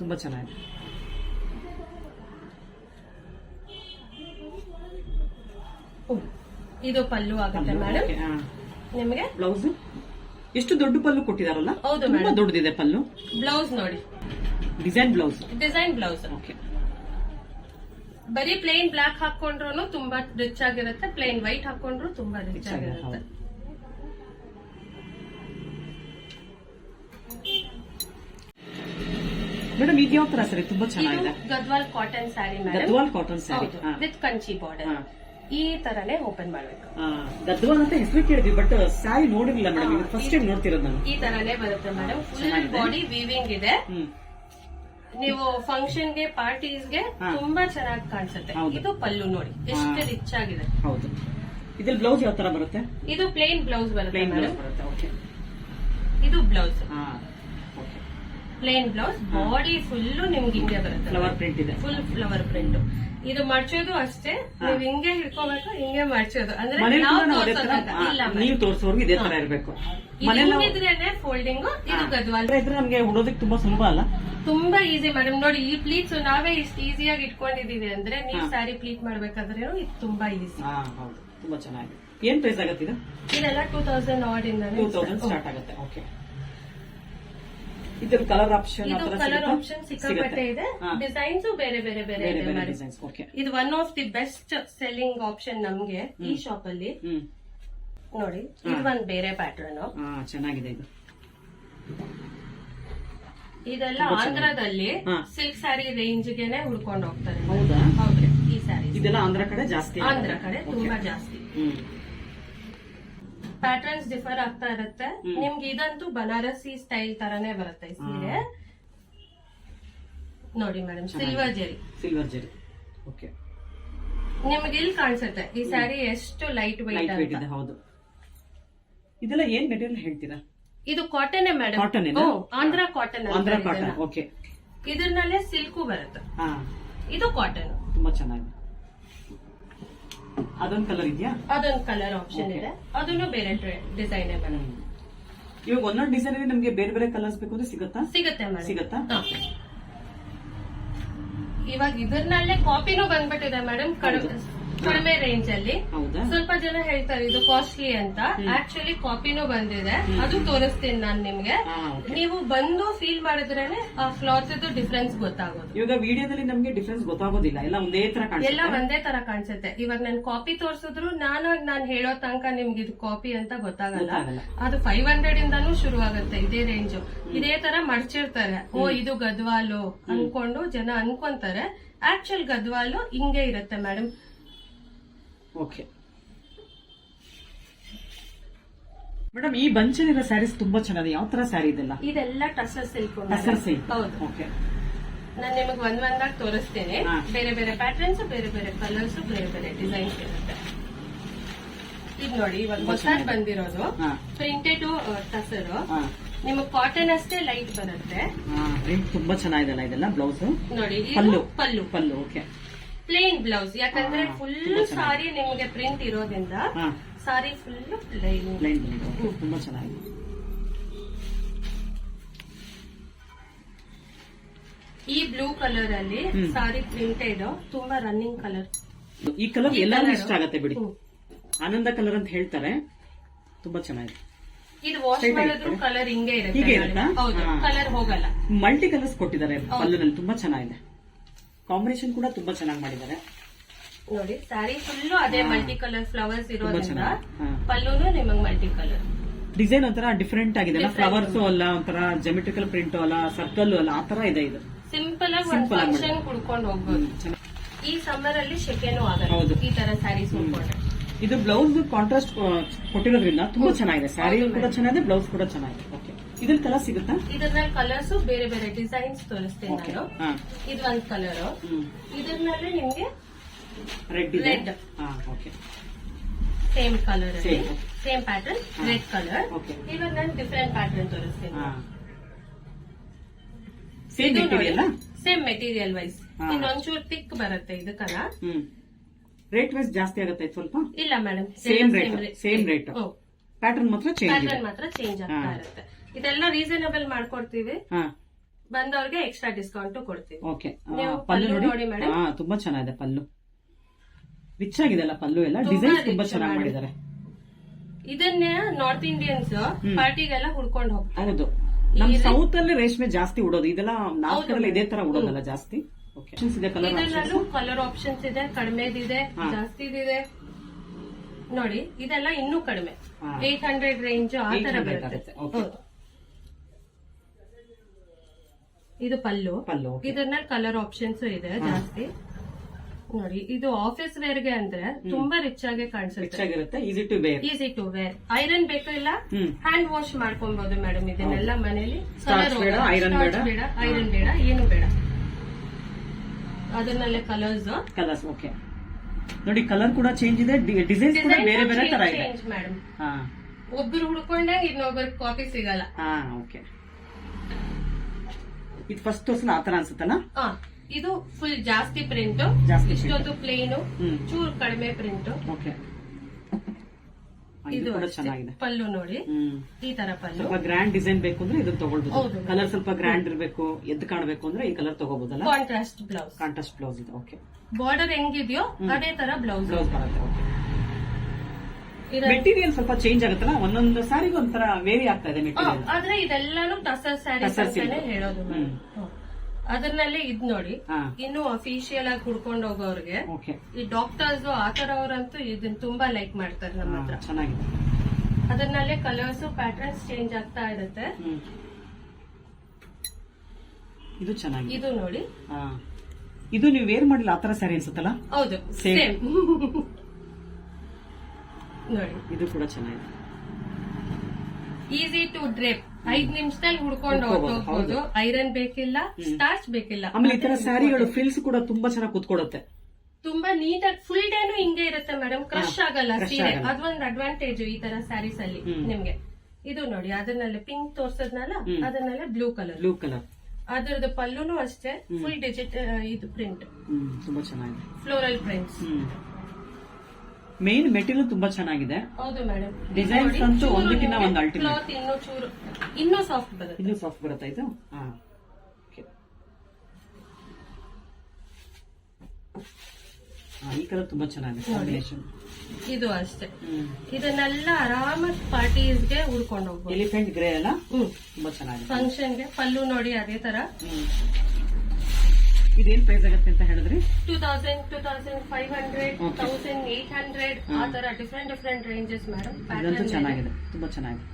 B: ತುಂಬಾ ಚೆನ್ನಾಗಿದೆ.
A: ಇದು ಪಲ್ಲು ಆಗುತ್ತೆ ಮೇಡಮ್ ನಿಮಗೆ?
B: ಬ್ಲೌಸ್? ಎಷ್ಟು ದೊಡ್ಡ ಪಲ್ಲು ಕೊಟ್ಟಿದಾರಲ್ಲ?
A: ಹೌದು
B: ತುಂಬಾ. ದೊಡ್ಡದಿದೆ ಪಲ್ಲು.
A: ಬ್ಲೌಸ್ ನೋಡಿ.
B: Design blouse?
A: Design blouse.
B: Okay
A: ಬರೀ ಪ್ಲೇನ್ ಬ್ಲಾಕ್ ಹಾಕೊಂಡ್ರು ತುಂಬಾ ರಿಚ್ ಆಗಿರುತ್ತೆ ಪ್ಲೇನ್ ವೈಟ್ ಹಾಕೊಂಡ್ರು ತುಂಬಾ ರಿಚ್ ಆಗಿರುತ್ತೆ.
B: ಮೇಡಮ್ ಇದು ಯಾವ ತರ ಸರಿ ತುಂಬಾ ಚೆನ್ನಾಗಿದೆ.
A: Gadwal cotton sari
B: Gadwal cotton sari
A: with Kanchi border. ಈ ತರನೇ ಓಪನ್ ಮಾಡ್ಬೇಕು.
B: ಗದ್ವಾಲ್ ಅಂತ ಹೆಸರು ಕೇಳಿದ್ವಿ ಬಟ್ ಸ್ಯಾರಿ ನೋಡಿರ್ಲಿಲ್ಲ ಮೇಡಮ್ ಫಸ್ಟ್ ಟೈಮ್ ನೋಡ್ತಿರೋದು ನಾನು.
A: ಈ ತರನೇ ಬರುತ್ತೆ ಮೇಡಮ್ ಫುಲ್. ಬಾಡಿ ವೀವಿಂಗ್ ಇದೆ. ನೀವು ಫಂಕ್ಷನ್ಗೆ
B: ಪಾರ್ಟೀಸ್ಗೆ
A: ತುಂಬಾ ಚೆನ್ನಾಗಿ ಕಾಣಿಸುತ್ತೆ. ಇದು ಪಲ್ಲು ನೋಡಿ. ಎಷ್ಟು ರಿಚ್ ಆಗಿದೆ
B: ಹೌದು. ಇದ್ರಲ್ಲಿ ಬ್ಲೌಸ್ ಯಾವ ತರ ಬರುತ್ತೆ?
A: ಇದು ಪ್ಲೇನ್ ಬ್ಲೌಸ್ ಬರುತ್ತೆ ಮೇಡಮ್ ಇದು blouse plain blouse body full ನಿಮ್ಗೆ ಹಿಂಗೆ ಬರುತ್ತೆ.
B: ಫ್ಲವರ್ ಪ್ರಿಂಟ್ ಇದೆ.
A: ಫುಲ್ ಫ್ಲವರ್ ಪ್ರಿಂಟ್ ಇದು ಮಡ್ಚೋದು ಅಷ್ಟೇ. ನೀವು ಹಿಂಗೆ ಹಿಡ್ಕೋಬೇಕು ಹಿಂಗೆ ಮಡ್ಚೋದು. ಅಂದ್ರೆ ನಾವು
B: ತೋರಿಸೋರ್ಗು ಇದೇ ತರ ಇರಬೇಕು.
A: ಫೋಲ್ಡಿಂಗ್ ಇದು ಗದ್ವಾಲ್.
B: ಅಂದ್ರೆ ಇದ್ರೆ ನಮ್ಗೆ ಉಡೋದಕ್ಕೆ ತುಂಬಾ ಸುಲಭ ಅಲ್ಲ?
A: ತುಂಬಾ ಈಸಿ ಮೇಡಮ್ ನೋಡಿ ಈ ಪ್ಲೀಟ್ಸ್ ನಾವೇ ಇಷ್ಟು ಈಸಿಯಾಗಿ ಇಟ್ಕೊಂಡಿದೀವಿ ಅಂದ್ರೆ ನೀವು ಸ್ಯಾರಿ ಪ್ಲೀಟ್ ಮಾಡ್ಬೇಕಾದ್ರೆ ಇದು ತುಂಬಾ ಈಸಿ
B: ತುಂಬಾ ಚೆನ್ನಾಗಿದೆ. ಏನ್ ಪ್ರೈಸ್ ಆಗುತ್ತೆ ಇದು?
A: ಇದೆಲ್ಲ ಟೂ ತೌಸಂಡ್ ಆರ್ಡ್
B: ಇಂದ ಸ್ಟಾರ್ಟ್ ಆಗುತ್ತೆ. ಓಕೆ ಇದ್ರ ಕಲರ್ ಆಪ್ಷನ್
A: ಇದು ಕಲರ್ ಆಪ್ಷನ್ ಸಿಕ್ಕಾಪಟ್ಟೆ ಇದೆ. ಡಿಸೈನ್ಸ್ ಬೇರೆ ಬೇರೆ ಬೇರೆ ಇದೆ ಇದು one of the best selling option ನಮ್ಗೆ ಈ ಶಾಪ್ ಅಲ್ಲಿ ನೋಡಿ ಇದು ಒಂದ್ ಬೇರೆ ಪ್ಯಾಟರ್ನ್
B: ಚೆನ್ನಾಗಿದೆ ಇದು.
A: ಇದೆಲ್ಲ ಆಂಧ್ರದಲ್ಲಿ ಸಿಲ್ಕ್ ಸ್ಯಾರಿ ರೇಂಜ್ ಗೆನೆ ಹುಡ್ಕೊಂಡು ಹೋಗ್ತಾರೆ.
B: ಹೌದಾ?
A: ಹೌದ್ರಿ ಈ ಸ್ಯಾರಿ
B: ಇದೆಲ್ಲ ಆಂಧ್ರ ಕಡೆ ಜಾಸ್ತಿ.
A: ಆಂಧ್ರ ಕಡೆ ತುಂಬಾ ಜಾಸ್ತಿ. ಪ್ಯಾಟರ್ನ್ಸ್ ಡಿಫರ್ ಆಗ್ತಾ ಇರುತ್ತೆ. ನಿಮ್ಗೆ ಇದಂತೂ ಬನಾರಸಿ ಸ್ಟೈಲ್ ತರಾನೇ ಬರುತ್ತೆ ಸೀರೆ. ನೋಡಿ madam silver zari
B: silver zari okay
A: ನಿಮ್ಗೆ ಇಲ್ಲಿ ಕಾಣಿಸುತ್ತೆ ಈ ಸ್ಯಾರಿ ಎಷ್ಟು ಲೈಟ್ ವೈಟ್ ಅಂತ.
B: ಹೌದು. ಇದೆಲ್ಲ ಏನ್ ಮೆಟೀರಿಯಲ್ ಹೇಳ್ತೀರಾ?
A: ಇದು cotton madam
B: cotton?
A: Andhra cotton
B: Andhra cotton okay
A: ಇದ್ರಲ್ಲೇ ಸಿಲ್ಕು ಬರುತ್ತೆ. ಇದು ಕಾಟನ್
B: ತುಂಬಾ ಚೆನ್ನಾಗಿದೆ. ಅದೊಂದ್ ಕಲರ್ ಇದೆಯಾ?
A: ಅದೊಂದು ಕಲರ್ ಆಪ್ಷನ್
B: Okay.
A: ಇದೆ. ಅದನ್ನು ಬೇರೆ ಡಿಸೈನ್ ಮೇಡಮ್
B: ಇವಾಗ ಒಂದೊಂದು ಡಿಸೈನ್ ಅಲ್ಲಿ ನಮಗೆ ಬೇರೆ ಬೇರೆ ಕಲರ್ಸ್ ಬೇಕು ಅಂದ್ರೆ ಸಿಗುತ್ತಾ?
A: ಸಿಗುತ್ತೆ ಮೇಡಮ್.
B: ಸಿಗತ್ತಾ?
A: ಇವಾಗ ಇದ್ರನಲ್ಲೇ ಕಾಪಿನೂ ಬಂದ್ಬಿಟ್ಟಿದೆ ಮೇಡಮ್. ಕಡಿಮೆ ರೇಂಜ್ ಅಲ್ಲಿ. ಸ್ವಲ್ಪ ಜನ ಹೇಳ್ತಾರೆ ಇದು ಕಾಸ್ಟ್ಲಿ ಅಂತ. ಆಕ್ಚುಲಿ ಕಾಪಿನೂ ಬಂದಿದೆ. ಅದು ತೋರಿಸ್ತೀನಿ ನಾನು ನಿಮ್ಗೆ. ನೀವು ಬಂದು ಫೀಲ್ ಮಾಡಿದ್ರೇನೆ ಆ ಕ್ಲಾತ್ ಡಿಫ್ರೆನ್ಸ್ ಗೊತ್ತಾಗೋದು.
B: ಇವಾಗ ವಿಡಿಯೋದಲ್ಲಿ ನಮ್ಗೆ ಡಿಫ್ರೆನ್ಸ್ ಗೊತ್ತಾಗೋದಿಲ್ಲ. ಎಲ್ಲ ಒಂದೇ ತರ
A: ಎಲ್ಲ
B: ಕಾಣಿಸುತ್ತೆ
A: ಒಂದೇ ತರ ಕಾಣಿಸುತ್ತೆ. ಇವಾಗ ನಾನು ಕಾಪಿ ತೋರಿಸಿದ್ರು ನಾನು ನಾನು ಹೇಳೋ ತನಕ ನಿಮ್ಗೆ ಇದು ಕಾಪಿ ಅಂತ ಗೊತ್ತಾಗಲ್ಲ.
B: ಗೊತ್ತಾಗಲ್ಲ.
A: ಅದು ಫೈವ್ ಹಂಡ್ರೆಡ್ ಇಂದಾನು ಶುರು ಆಗುತ್ತೆ ಇದೇ ರೇಂಜ್ ಇದೇ ತರ ಮಡಚಿರ್ತಾರೆ. ಓ ಇದು ಗದ್ವಾಲು ಅನ್ಕೊಂಡು ಜನ ಅನ್ಕೊಂತಾರೆ. ಆಕ್ಚುಲ್ ಗದ್ವಾಲು ಹಿಂಗೆ ಇರುತ್ತೆ ಮೇಡಮ್
B: ಓಕೆ ಮೇಡಮ್ ಈ ಬಂಚಲ್ಲಿರೋ ಸ್ಯಾರೀಸ್ ತುಂಬಾ ಚೆನ್ನಾಗಿದೆ. ಯಾವ ತರ ಸ್ಯಾರಿ ಇದೆಲ್ಲ?
A: ಇದೆಲ್ಲ ಟಸರ್ ಸಿಲ್ಕ್
B: ಟಸರ್ ಸಿಲ್ಕ್
A: ಹೌದು.
B: ಓಕೆ
A: ನಾನು ನಿಮಗೆ ಒಂದ್ ಒಂದಾಗಿ ತೋರಿಸ್ತೇನೆ.
B: ಹಾ.
A: ಬೇರೆ ಬೇರೆ ಪ್ಯಾಟರ್ನ್ಸ್ ಬೇರೆ ಬೇರೆ ಕಲರ್ಸ್ ಬೇರೆ ಬೇರೆ ಡಿಸೈನ್ಸ್ ಇರುತ್ತೆ. ಇದು ನೋಡಿ ಒಂದು
B: ತುಂಬಾ ಚೆನ್ನಾಗಿದೆ.
A: ಬಂದಿರೋದು.
B: ಹಾ.
A: ಪ್ರಿಂಟೆಡ್ ಟಸರ್
B: ಹಾ.
A: ನಿಮಗೆ ಕಾಟನ್ ಅಷ್ಟೇ ಲೈಟ್ ಬರುತ್ತೆ.
B: ಪ್ರಿಂಟ್ ತುಂಬಾ ಚೆನ್ನಾಗಿದೆ ಇದೆಲ್ಲ ಬ್ಲೌಸ್
A: ನೋಡಿ ಇದು
B: pallu.
A: Pallu.
B: Pallu okay
A: plain blouse ಯಾಕಂದ್ರೆ ಫುಲ್ ಸಾರಿ ನಿಮಗೆ ಪ್ರಿಂಟ್ ಇರೋದ್ರಿಂದ ಸಾರಿ ಫುಲ್ ಪ್ಲೇನ್
B: ತುಂಬಾ ಚೆನ್ನಾಗಿದೆ.
A: ಈ ಬ್ಲೂ ಕಲರ್ ಅಲ್ಲಿ. ಸಾರಿ ಪ್ರಿಂಟೆಡ್ ತುಂಬಾ ರನ್ನಿಂಗ್ ಕಲರ್
B: ಈ ಕಲರ್
A: ಎಲ್ಲರಿಗೂ
B: ಎಲ್ಲಾನು ಇಷ್ಟ ಆಗತ್ತೆ ಬಿಡಿ. ಆನಂದ ಕಲರ್ ಅಂತ ಹೇಳ್ತಾರೆ. ತುಂಬಾ ಚೆನ್ನಾಗಿದೆ.
A: ಇದು ವಾಶ್ ಮಾಡಿದ್ರು ಕಲರ್ ಹಿಂಗೆ
B: ಹೀಗೆ
A: ಇರುತ್ತೆ? ಕಲರ್ ಹೋಗಲ್ಲ.
B: ಮಲ್ಟಿ ಕಲರ್ಸ್ ಕೊಟ್ಟಿದ್ದಾರೆ ಪಲ್ಲುನಲ್ಲಿ ತುಂಬಾ ಚೆನ್ನಾಗಿದೆ. ಕಾಂಬಿನೇಷನ್ ಕೂಡ ತುಂಬಾ ಚೆನ್ನಾಗಿ ಮಾಡಿದ್ದಾರೆ.
A: ನೋಡಿ ಸ್ಯಾರಿ ಫುಲ್ ಅದೇ ಮಲ್ಟಿ ಕಲರ್ ಫ್ಲವರ್ಸ್ ಇರೋದ್ರಿಂದ
B: ಚೆನ್ನಾಗಿ. ನಿಮಗೆ
A: ಪಲ್ಲುನು ಮಲ್ಟಿ ಕಲರ್
B: ಡಿಸೈನ್ ಒಂಥರ ಡಿಫ್ರೆಂಟ್ ಆಗಿದೆ
A: ಅಲ್ಲ?
B: ಫ್ಲವರ್ಸ್ ಅಲ್ಲ ಒಂಥರ ಜೆಮೆಟ್ರಿಕಲ್ ಪ್ರಿಂಟ್ ಅಲ್ಲ ಸರ್ಕಲ್ ಅಲ್ಲ ಆ ತರ ಇದೆ ಇದು.
A: ಸಿಂಪಲ್ ಆಗಿ
B: ಸಿಂಪಲ್ ಆಗಿ
A: ಫಂಕ್ಷನ್ ಕುಡ್ಕೊಂಡು ಹೋಗ್ಬೋದು.
B: ಚೆನ್ನಾಗಿ.
A: ಈ ಸಮ್ಮರ್ ಅಲ್ಲಿ ಶೆಕೆನೂ
B: ಆಗುತ್ತೆ
A: ಆಗಲ್ಲ ಈ ತರ ಸ್ಯಾರೀಸ್ ಉಟ್ಕೊಂಡ್ರೆ
B: ಇದು ಬ್ಲೌಸ್ ಕಾಂಟ್ರಾಸ್ಟ್ ಕೊಟ್ಟಿರೋದ್ರಿಂದ ತುಂಬಾ ಚೆನ್ನಾಗಿದೆ. ಸ್ಯಾರಿ ಕೂಡ ಚೆನ್ನಾಗಿದೆ ಬ್ಲೌಸ್ ಕೂಡ ಚೆನ್ನಾಗಿದೆ. ಓಕೆ ಇದ್ರಲ್ಲಿ ಕಲರ್ ಸಿಗುತ್ತಾ?
A: ಇದ್ರಲ್ಲಿ ಕಲರ್ಸ್ ಬೇರೆ ಬೇರೆ ಡಿಸೈನ್ಸ್ ತೋರಿಸ್ತೇನೆ ನಾನು.
B: ಹಾ.
A: ಇದು ಒಂದ್ ಕಲರ್
B: ಹ್ಮ್.
A: ಇದ್ರಲ್ಲಿ ನಿಮ್ಗೆ
B: ರೆಡ್ ಇದೆ?
A: Red.
B: ಹಾ ಓಕೆ
A: ಸೇಮ್ ಕಲರ್ ಅಲ್ಲಿ.
B: Same.
A: ಸೇಮ್ ಪ್ಯಾಟರ್ನ್
B: ಹಾ.
A: Red colour
B: Okay.
A: ಇವಾಗ ನಾನು ಡಿಫ್ರೆಂಟ್ ಪ್ಯಾಟರ್ನ್ ತೋರಿಸ್ತೀನಿ
B: ಹಾ. Same material
A: same material wise
B: ಹಾ.
A: ಇನ್ನೊಂಚೂರು ತಿಕ್ ಬರುತ್ತೆ ಇದು
B: ಹ್ಮ್. ರೇಟ್ ವೈಸ್ ಜಾಸ್ತಿ ಆಗುತ್ತೆ ಸ್ವಲ್ಪ?
A: ಇಲ್ಲ madam
B: same rate same rate pattern ಮಾತ್ರ ಚೇಂಜ್ ಇದೆ.
A: ಪ್ಯಾಟರ್ನ್ ಮಾತ್ರ ಚೇಂಜ್ ಆಗ್ತಾ
B: ಹಾ.
A: ಇರುತ್ತೆ. ಇದೆಲ್ಲ ರೀಸನಬಲ್ ಮಾಡ್ಕೊಡ್ತೀವಿ. ಬಂದವ್ರಿಗೆ ಎಕ್ಸ್ಟ್ರಾ ಡಿಸ್ಕೌಂಟ್ ಕೊಡ್ತೀವಿ.
B: ಓಕೆ
A: ನೀವು
B: ಪಲ್ಲು ನೋಡಿ.
A: ಮೇಡಮ್
B: ಹಾ ತುಂಬಾ ಚೆನ್ನಾಗಿದೆ ಪಲ್ಲು. ರಿಚ್ ಆಗಿದೆ ಅಲ್ಲ ಪಲ್ಲು ಎಲ್ಲ? ಡಿಸೈನ್ ತುಂಬಾ ಚೆನ್ನಾಗಿ ಮಾಡಿದ್ದಾರೆ.
A: ಇದನ್ನೇ ನಾರ್ತ್ ಇಂಡಿಯನ್ಸ್ ಪಾರ್ಟಿಗೆಲ್ಲ ಹುಡ್ಕೊಂಡು ಹೋಗ್ತಾರೆ.
B: ಹೌದು. ನಮ್ ಸೌತ್ ಅಲ್ಲಿ ರೇಷ್ಮೆ ಜಾಸ್ತಿ ಉಡೋದು. ಇದೆಲ್ಲ ನಾರ್ತ್ ಅಲ್ಲಿ ಇದೇ ತರ ಉಡೋದಲ್ಲ ಜಾಸ್ತಿ? ಕಲರ್
A: ಇದರಲ್ಲೂ ಕಲರ್ ಆಪ್ಷನ್ಸ್ ಇದೆ ಕಡಿಮೆದಿದೆ ಇದೆ ನೋಡಿ ಇದೆಲ್ಲ ಇನ್ನೂ ಕಡಿಮೆ. ಏಟ್ ಹಂಡ್ರೆಡ್ ರೇಂಜ್ ಆ ತರ
B: 800
A: ಬರುತ್ತೆ
B: ಆಗುತ್ತೆ, okay.
A: ಹೌದು. ಇದು ಪಲ್ಲು.
B: ಪಲ್ಲು
A: ಇದ್ರಲ್ಲಿ ಕಲರ್ ಆಪ್ಷನ್ಸ್ ಇದೆ ಜಾಸ್ತಿ. ನೋಡಿ ಇದು ಆಫೀಸ್ ವೇರ್ಗೆ ಅಂದ್ರೆ ತುಂಬಾ ರಿಚ್ ಆಗಿ ಕಾಣಿಸುತ್ತೆ.
B: Easy to wear
A: easy to wear iron ಬೇಕು ಇಲ್ಲ?
B: ಹ್ಮ್.
A: ಹ್ಯಾಂಡ್ ವಾಶ್ ಮಾಡ್ಕೊಬಹುದು ಮೇಡಮ್ ಇದನ್ನೆಲ್ಲ ಮನೇಲಿ.
B: Starch ಬೇಡ, iron ಬೇಡ.
A: ಬೇಡ ಐರನ್ ಬೇಡ ಏನು ಬೇಡ. ಅದನ್ನಲ್ಲೇ ಕಲರ್ಸ್
B: ಕಲರ್ಸ್ ಓಕೆ ನೋಡಿ ಕಲರ್ ಕೂಡ ಚೇಂಜ್ ಇದೆ. ಡಿಸೈನ್ ಕೂಡ ಬೇರೆ ಬೇರೆ ತರ ಇದೆ.
A: ಚೇಂಜ್ ಮೇಡಮ್
B: ಹಾ.
A: ಒಬ್ರು ಹುಡ್ಕೊಂಡಾಗ ಇನ್ನೊಬ್ಬರ್ ಕಾಪಿ ಸಿಗಲ್ಲ.
B: ಹಾ ಓಕೆ ಇದು ಫಸ್ಟ್ ತೋರ್ಸಲ ಆತರ ಅನ್ಸುತ್ತಲ್ಲ
A: ಇದು ಫುಲ್ ಜಾಸ್ತಿ ಪ್ರಿಂಟ್
B: ಜಾಸ್ತಿ
A: ಇಷ್ಟೊಂದು ಪ್ಲೇನ್ ಚೂರು ಕಡಿಮೆ ಪ್ರಿಂಟ್
B: ಓಕೆ ಇದು. ಚೆನ್ನಾಗಿದೆ.
A: ಪಲ್ಲು ನೋಡಿ. ಈ ತರ ಪಲ್ಲು.
B: ಸ್ವಲ್ಪ ಗ್ರ್ಯಾಂಡ್ ಡಿಸೈನ್ ಬೇಕು ಅಂದ್ರೆ ಇದನ್ನ
A: ತಗೊಳ್ಬಹುದು
B: ಕಲರ್ ಸ್ವಲ್ಪ ಗ್ರ್ಯಾಂಡ್ ಇರಬೇಕು ಎದ್ದು ಕಾಣಬೇಕು ಅಂದ್ರೆ ಈ ಕಲರ್ ತಗೋಬಹುದಲ್ಲ
A: ಕಾಂಟ್ರಾಸ್ಟ್ ಬ್ಲೌಸ್
B: ಕಾಂಟ್ರಾಸ್ಟ್ ಬ್ಲೌಸ್ ಇದೆ ಓಕೆ
A: ಬಾರ್ಡರ್ ಹೆಂಗಿದೆಯೋ ಅದೇ ತರ ಬ್ಲೌಸ್
B: ಬ್ಲೌಸ್ ಬರುತ್ತೆ ಓಕೆ ಮೆಟೀರಿಯಲ್ ಸ್ವಲ್ಪ ಚೇಂಜ್ ಆಗುತ್ತಲ್ಲ? ಒಂದೊಂದು ಸಾರಿಗೂ ಒಂಥರ ವೇರಿ ಆಗ್ತಾ ಇದೆ ಮೆಟೀರಿಯಲ್
A: ಆದ್ರೆ ಇದೆಲ್ಲಾನು ಟಸರ್ ಸ್ಯಾರೀಸ್
B: ಟಸರ್
A: ಅಂತಾನೆ
B: silk.
A: ಹೇಳೋದು
B: ಹ್ಮ್.
A: ಅದನ್ನಲ್ಲೇ ಇದ್ ನೋಡಿ.
B: ಹಾ.
A: ಇನ್ನು ಅಫಿಷಿಯಲ್ ಆಗಿ ಹುಡ್ಕೊಂಡು ಹೋಗೋರ್ಗೆ
B: ಓಕೆ
A: ಈ ಡಾಕ್ಟರ್ಸ್ ಆತರ ಅವರಂತೂ ಇದನ್ನ ತುಂಬಾ ಲೈಕ್ ಮಾಡ್ತಾರೆ ನಮ್ಮ ಹತ್ರ.
B: ಚೆನ್ನಾಗಿದೆ.
A: ಅದನ್ನಲ್ಲೇ ಕಲರ್ಸ್ ಪ್ಯಾಟರ್ನ್ಸ್ ಚೇಂಜ್ ಆಗ್ತಾ ಇರುತ್ತೆ.
B: ಹ್ಮ್. ಇದು ಚೆನ್ನಾಗಿದೆ.
A: ಇದು ನೋಡಿ.
B: ಹಾ. ಇದು ನೀವು ವೇರ್ ಮಾಡಿಲ್ಲ ಆತರ ಸ್ಯಾರಿ ಅನ್ಸುತ್ತಲ್ಲ?
A: ಹೌದು.
B: Same.
A: ಸೇಮ್ *laughs* ನೋಡಿ
B: ಇದು ಕೂಡ ಚೆನ್ನಾಗಿದೆ.
A: ಈಸಿ ಟು ಡ್ರಿಪ್ ಐದ್ ನಿಮಿಷದಲ್ಲಿ ಹುಡ್ಕೊಂಡು ಹೋಗ್ಬೋದು ಐರನ್ ಬೇಕಿಲ್ಲ ಸ್ಟಾರ್ಚ್ ಬೇಕಿಲ್ಲ.
B: ಆಮೇಲೆ ಈ ತರ ಸ್ಯಾರಿಗಳು ಫ್ರಿಲ್ಸ್ ಕೂಡ ತುಂಬಾ ಚೆನ್ನಾಗಿ ಕುತ್ಕೊಡುತ್ತೆ
A: ತುಂಬಾ ನೀಟಾಗಿ ಫುಲ್ ಡೇನು ಹಿಂಗೆ ಇರುತ್ತೆ ಮೇಡಮ್ ಕ್ರಶ್ ಆಗಲ್ಲ ಸೀರೆ. ಅದೊಂದು ಅಡ್ವಾಂಟೇಜ್ ಈ ತರ ಸ್ಯಾರೀಸ್ ಅಲ್ಲಿ. ನಿಮ್ಗೆ. ಇದು ನೋಡಿ ಅದನ್ನಲ್ಲೇ ಪಿಂಕ್ ತೋರ್ಸದ್ನಲ್ಲ ಅದನ್ನಲ್ಲೇ ಬ್ಲೂ ಕಲರ್
B: ಬ್ಲೂ ಕಲರ್
A: ಅದರದ್ದು ಪಲ್ಲುನು ಅಷ್ಟೇ ಫುಲ್ ಡಿಜಿಟ್ ಇದು ಪ್ರಿಂಟ್
B: ತುಂಬಾ ಚೆನ್ನಾಗಿದೆ.
A: ಫ್ಲೋರಲ್ ಪ್ರಿಂಟ್ಸ್
B: ಹ್ಮ್. ಮೇನ್ ಮೆಟೀರಿಯಲ್ ತುಂಬಾ ಚೆನ್ನಾಗಿದೆ.
A: ಹೌದು ಮೇಡಮ್
B: Designs ಅಂತೂ ಒಂದಕ್ಕಿಂತ ಒಂದು ಅಲ್ಟಿಮೇಟ್
A: ಕ್ಲಾತ್ ಇನ್ನೂ ಚೂರು ಇನ್ನೂ ಸಾಫ್ಟ್ ಬರುತ್ತೆ.
B: ಇನ್ನೂ ಸಾಫ್ಟ್ ಬರುತ್ತಾ ಇದು ಹಾ. ಈ ಕಲರ್ ತುಂಬಾ ಚೆನ್ನಾಗಿದೆ ಕಾಂಬಿನೇಷನ್
A: ಇದು ಅಷ್ಟೇ. ಇದನ್ನೆಲ್ಲ ಆರಾಮಾಗಿ ಪಾರ್ಟೀಸ್ಗೆ ಉಡ್ಕೊಂಡು ಹೋಗ್ಬೋದು.
B: ಎಲಿಫೆಂಟ್ ಗ್ರೇ ಅಲ್ಲ?
A: ಹ್ಮ್.
B: ತುಂಬಾ ಚೆನ್ನಾಗಿದೆ.
A: ಫಂಕ್ಷನ್ಗೆ ಪಲ್ಲು ನೋಡಿ ಅದೇ ತರ.
B: ಹ್ಮ್. ಇದೇನ್ ಪ್ರೈಸ್ ಆಗುತ್ತೆ ಅಂತ ಹೇಳಿದ್ರೆ?
A: Two thousand two thousand five hundred. Thousand eight hundred ಆ ತರ ಡಿಫ್ರೆಂಟ್ ಡಿಫ್ರೆಂಟ್ ರೇಂಜಸ್ ಮೇಡಮ್
B: ಇದಂತೂ ಚೆನ್ನಾಗಿದೆ ತುಂಬಾ ಚೆನ್ನಾಗಿದೆ.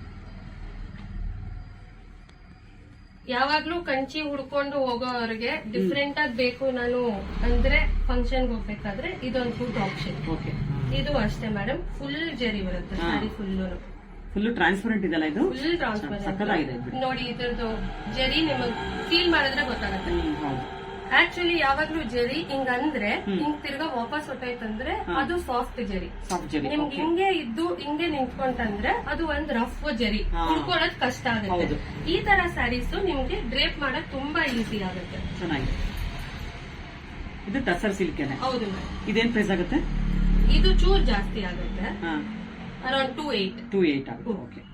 A: ಯಾವಾಗ್ಲೂ ಕಂಚಿ ಹುಡ್ಕೊಂಡು ಹೋಗೋವ್ರಿಗೆ ಡಿಫ್ರೆಂಟ್ ಆಗಿ ಬೇಕು ನಾನು ಅಂದ್ರೆ ಫಂಕ್ಷನ್ ಹೋಗ್ಬೇಕಾದ್ರೆ ಇದೊಂದು ಫುಡ್ ಆಪ್ಷನ್
B: ಓಕೆ
A: ಇದು ಅಷ್ಟೇ ಮೇಡಮ್ ಫುಲ್ ಜರಿ ಬರುತ್ತೆ ಸಾರಿ ಫುಲ್
B: ಫುಲ್ ಟ್ರಾನ್ಸ್ಪರೆಂಟ್ ಇದೆಲ್ಲ ಇದು?
A: ಫುಲ್ ಟ್ರಾನ್ಸ್ಪರೆಂಟ್ ನೋಡಿ ಇದ್ರದ್ದು ಜರಿ ನಿಮಗೆ ಫೀಲ್ ಮಾಡಿದ್ರೆ ಗೊತ್ತಾಗುತ್ತೆ.
B: ಹೌದು.
A: ಆಕ್ಚುಲಿ ಯಾವಾಗ್ಲೂ ಜರಿ ಹಿಂಗ್ ಅಂದ್ರೆ. ಹಿಂಗ್ ತಿರ್ಗಾ ವಾಪಸ್ ಹೊಟ್ಟೈತಂದ್ರೆ ಅದು ಸಾಫ್ಟ್ ಜರಿ
B: ಸಾಫ್ಟ್ ಜರಿ
A: ನಿಮ್ಗೆ ಹಿಂಗೆ ಇದ್ದು ಹಿಂಗೆ ನಿಂತ್ಕೊಂತಂದ್ರೆ ಅದು ಒಂದ್ ರಫ್ ಜರಿ ಹುಡ್ಕೊಳ್ಳೋದ್ ಕಷ್ಟ ಆಗುತ್ತೆ. ಈ ತರ ಸ್ಯಾರೀಸ್ ನಿಮ್ಗೆ ಡ್ರೇಪ್ ಮಾಡಕ್ ತುಂಬಾ ಈಸಿ ಆಗುತ್ತೆ.
B: ಚೆನ್ನಾಗಿದೆ. ಇದು ಟಸರ್ ಸಿಲ್ಕೆನೆ.
A: ಹೌದು.
B: ಇದೇನ್ ಪ್ರೈಸ್ ಆಗುತ್ತೆ?
A: ಇದು ಚೂರ್ ಜಾಸ್ತಿ ಆಗುತ್ತೆ. Around two eight
B: two eight ಆಗುತ್ತೆ ಓಕೆ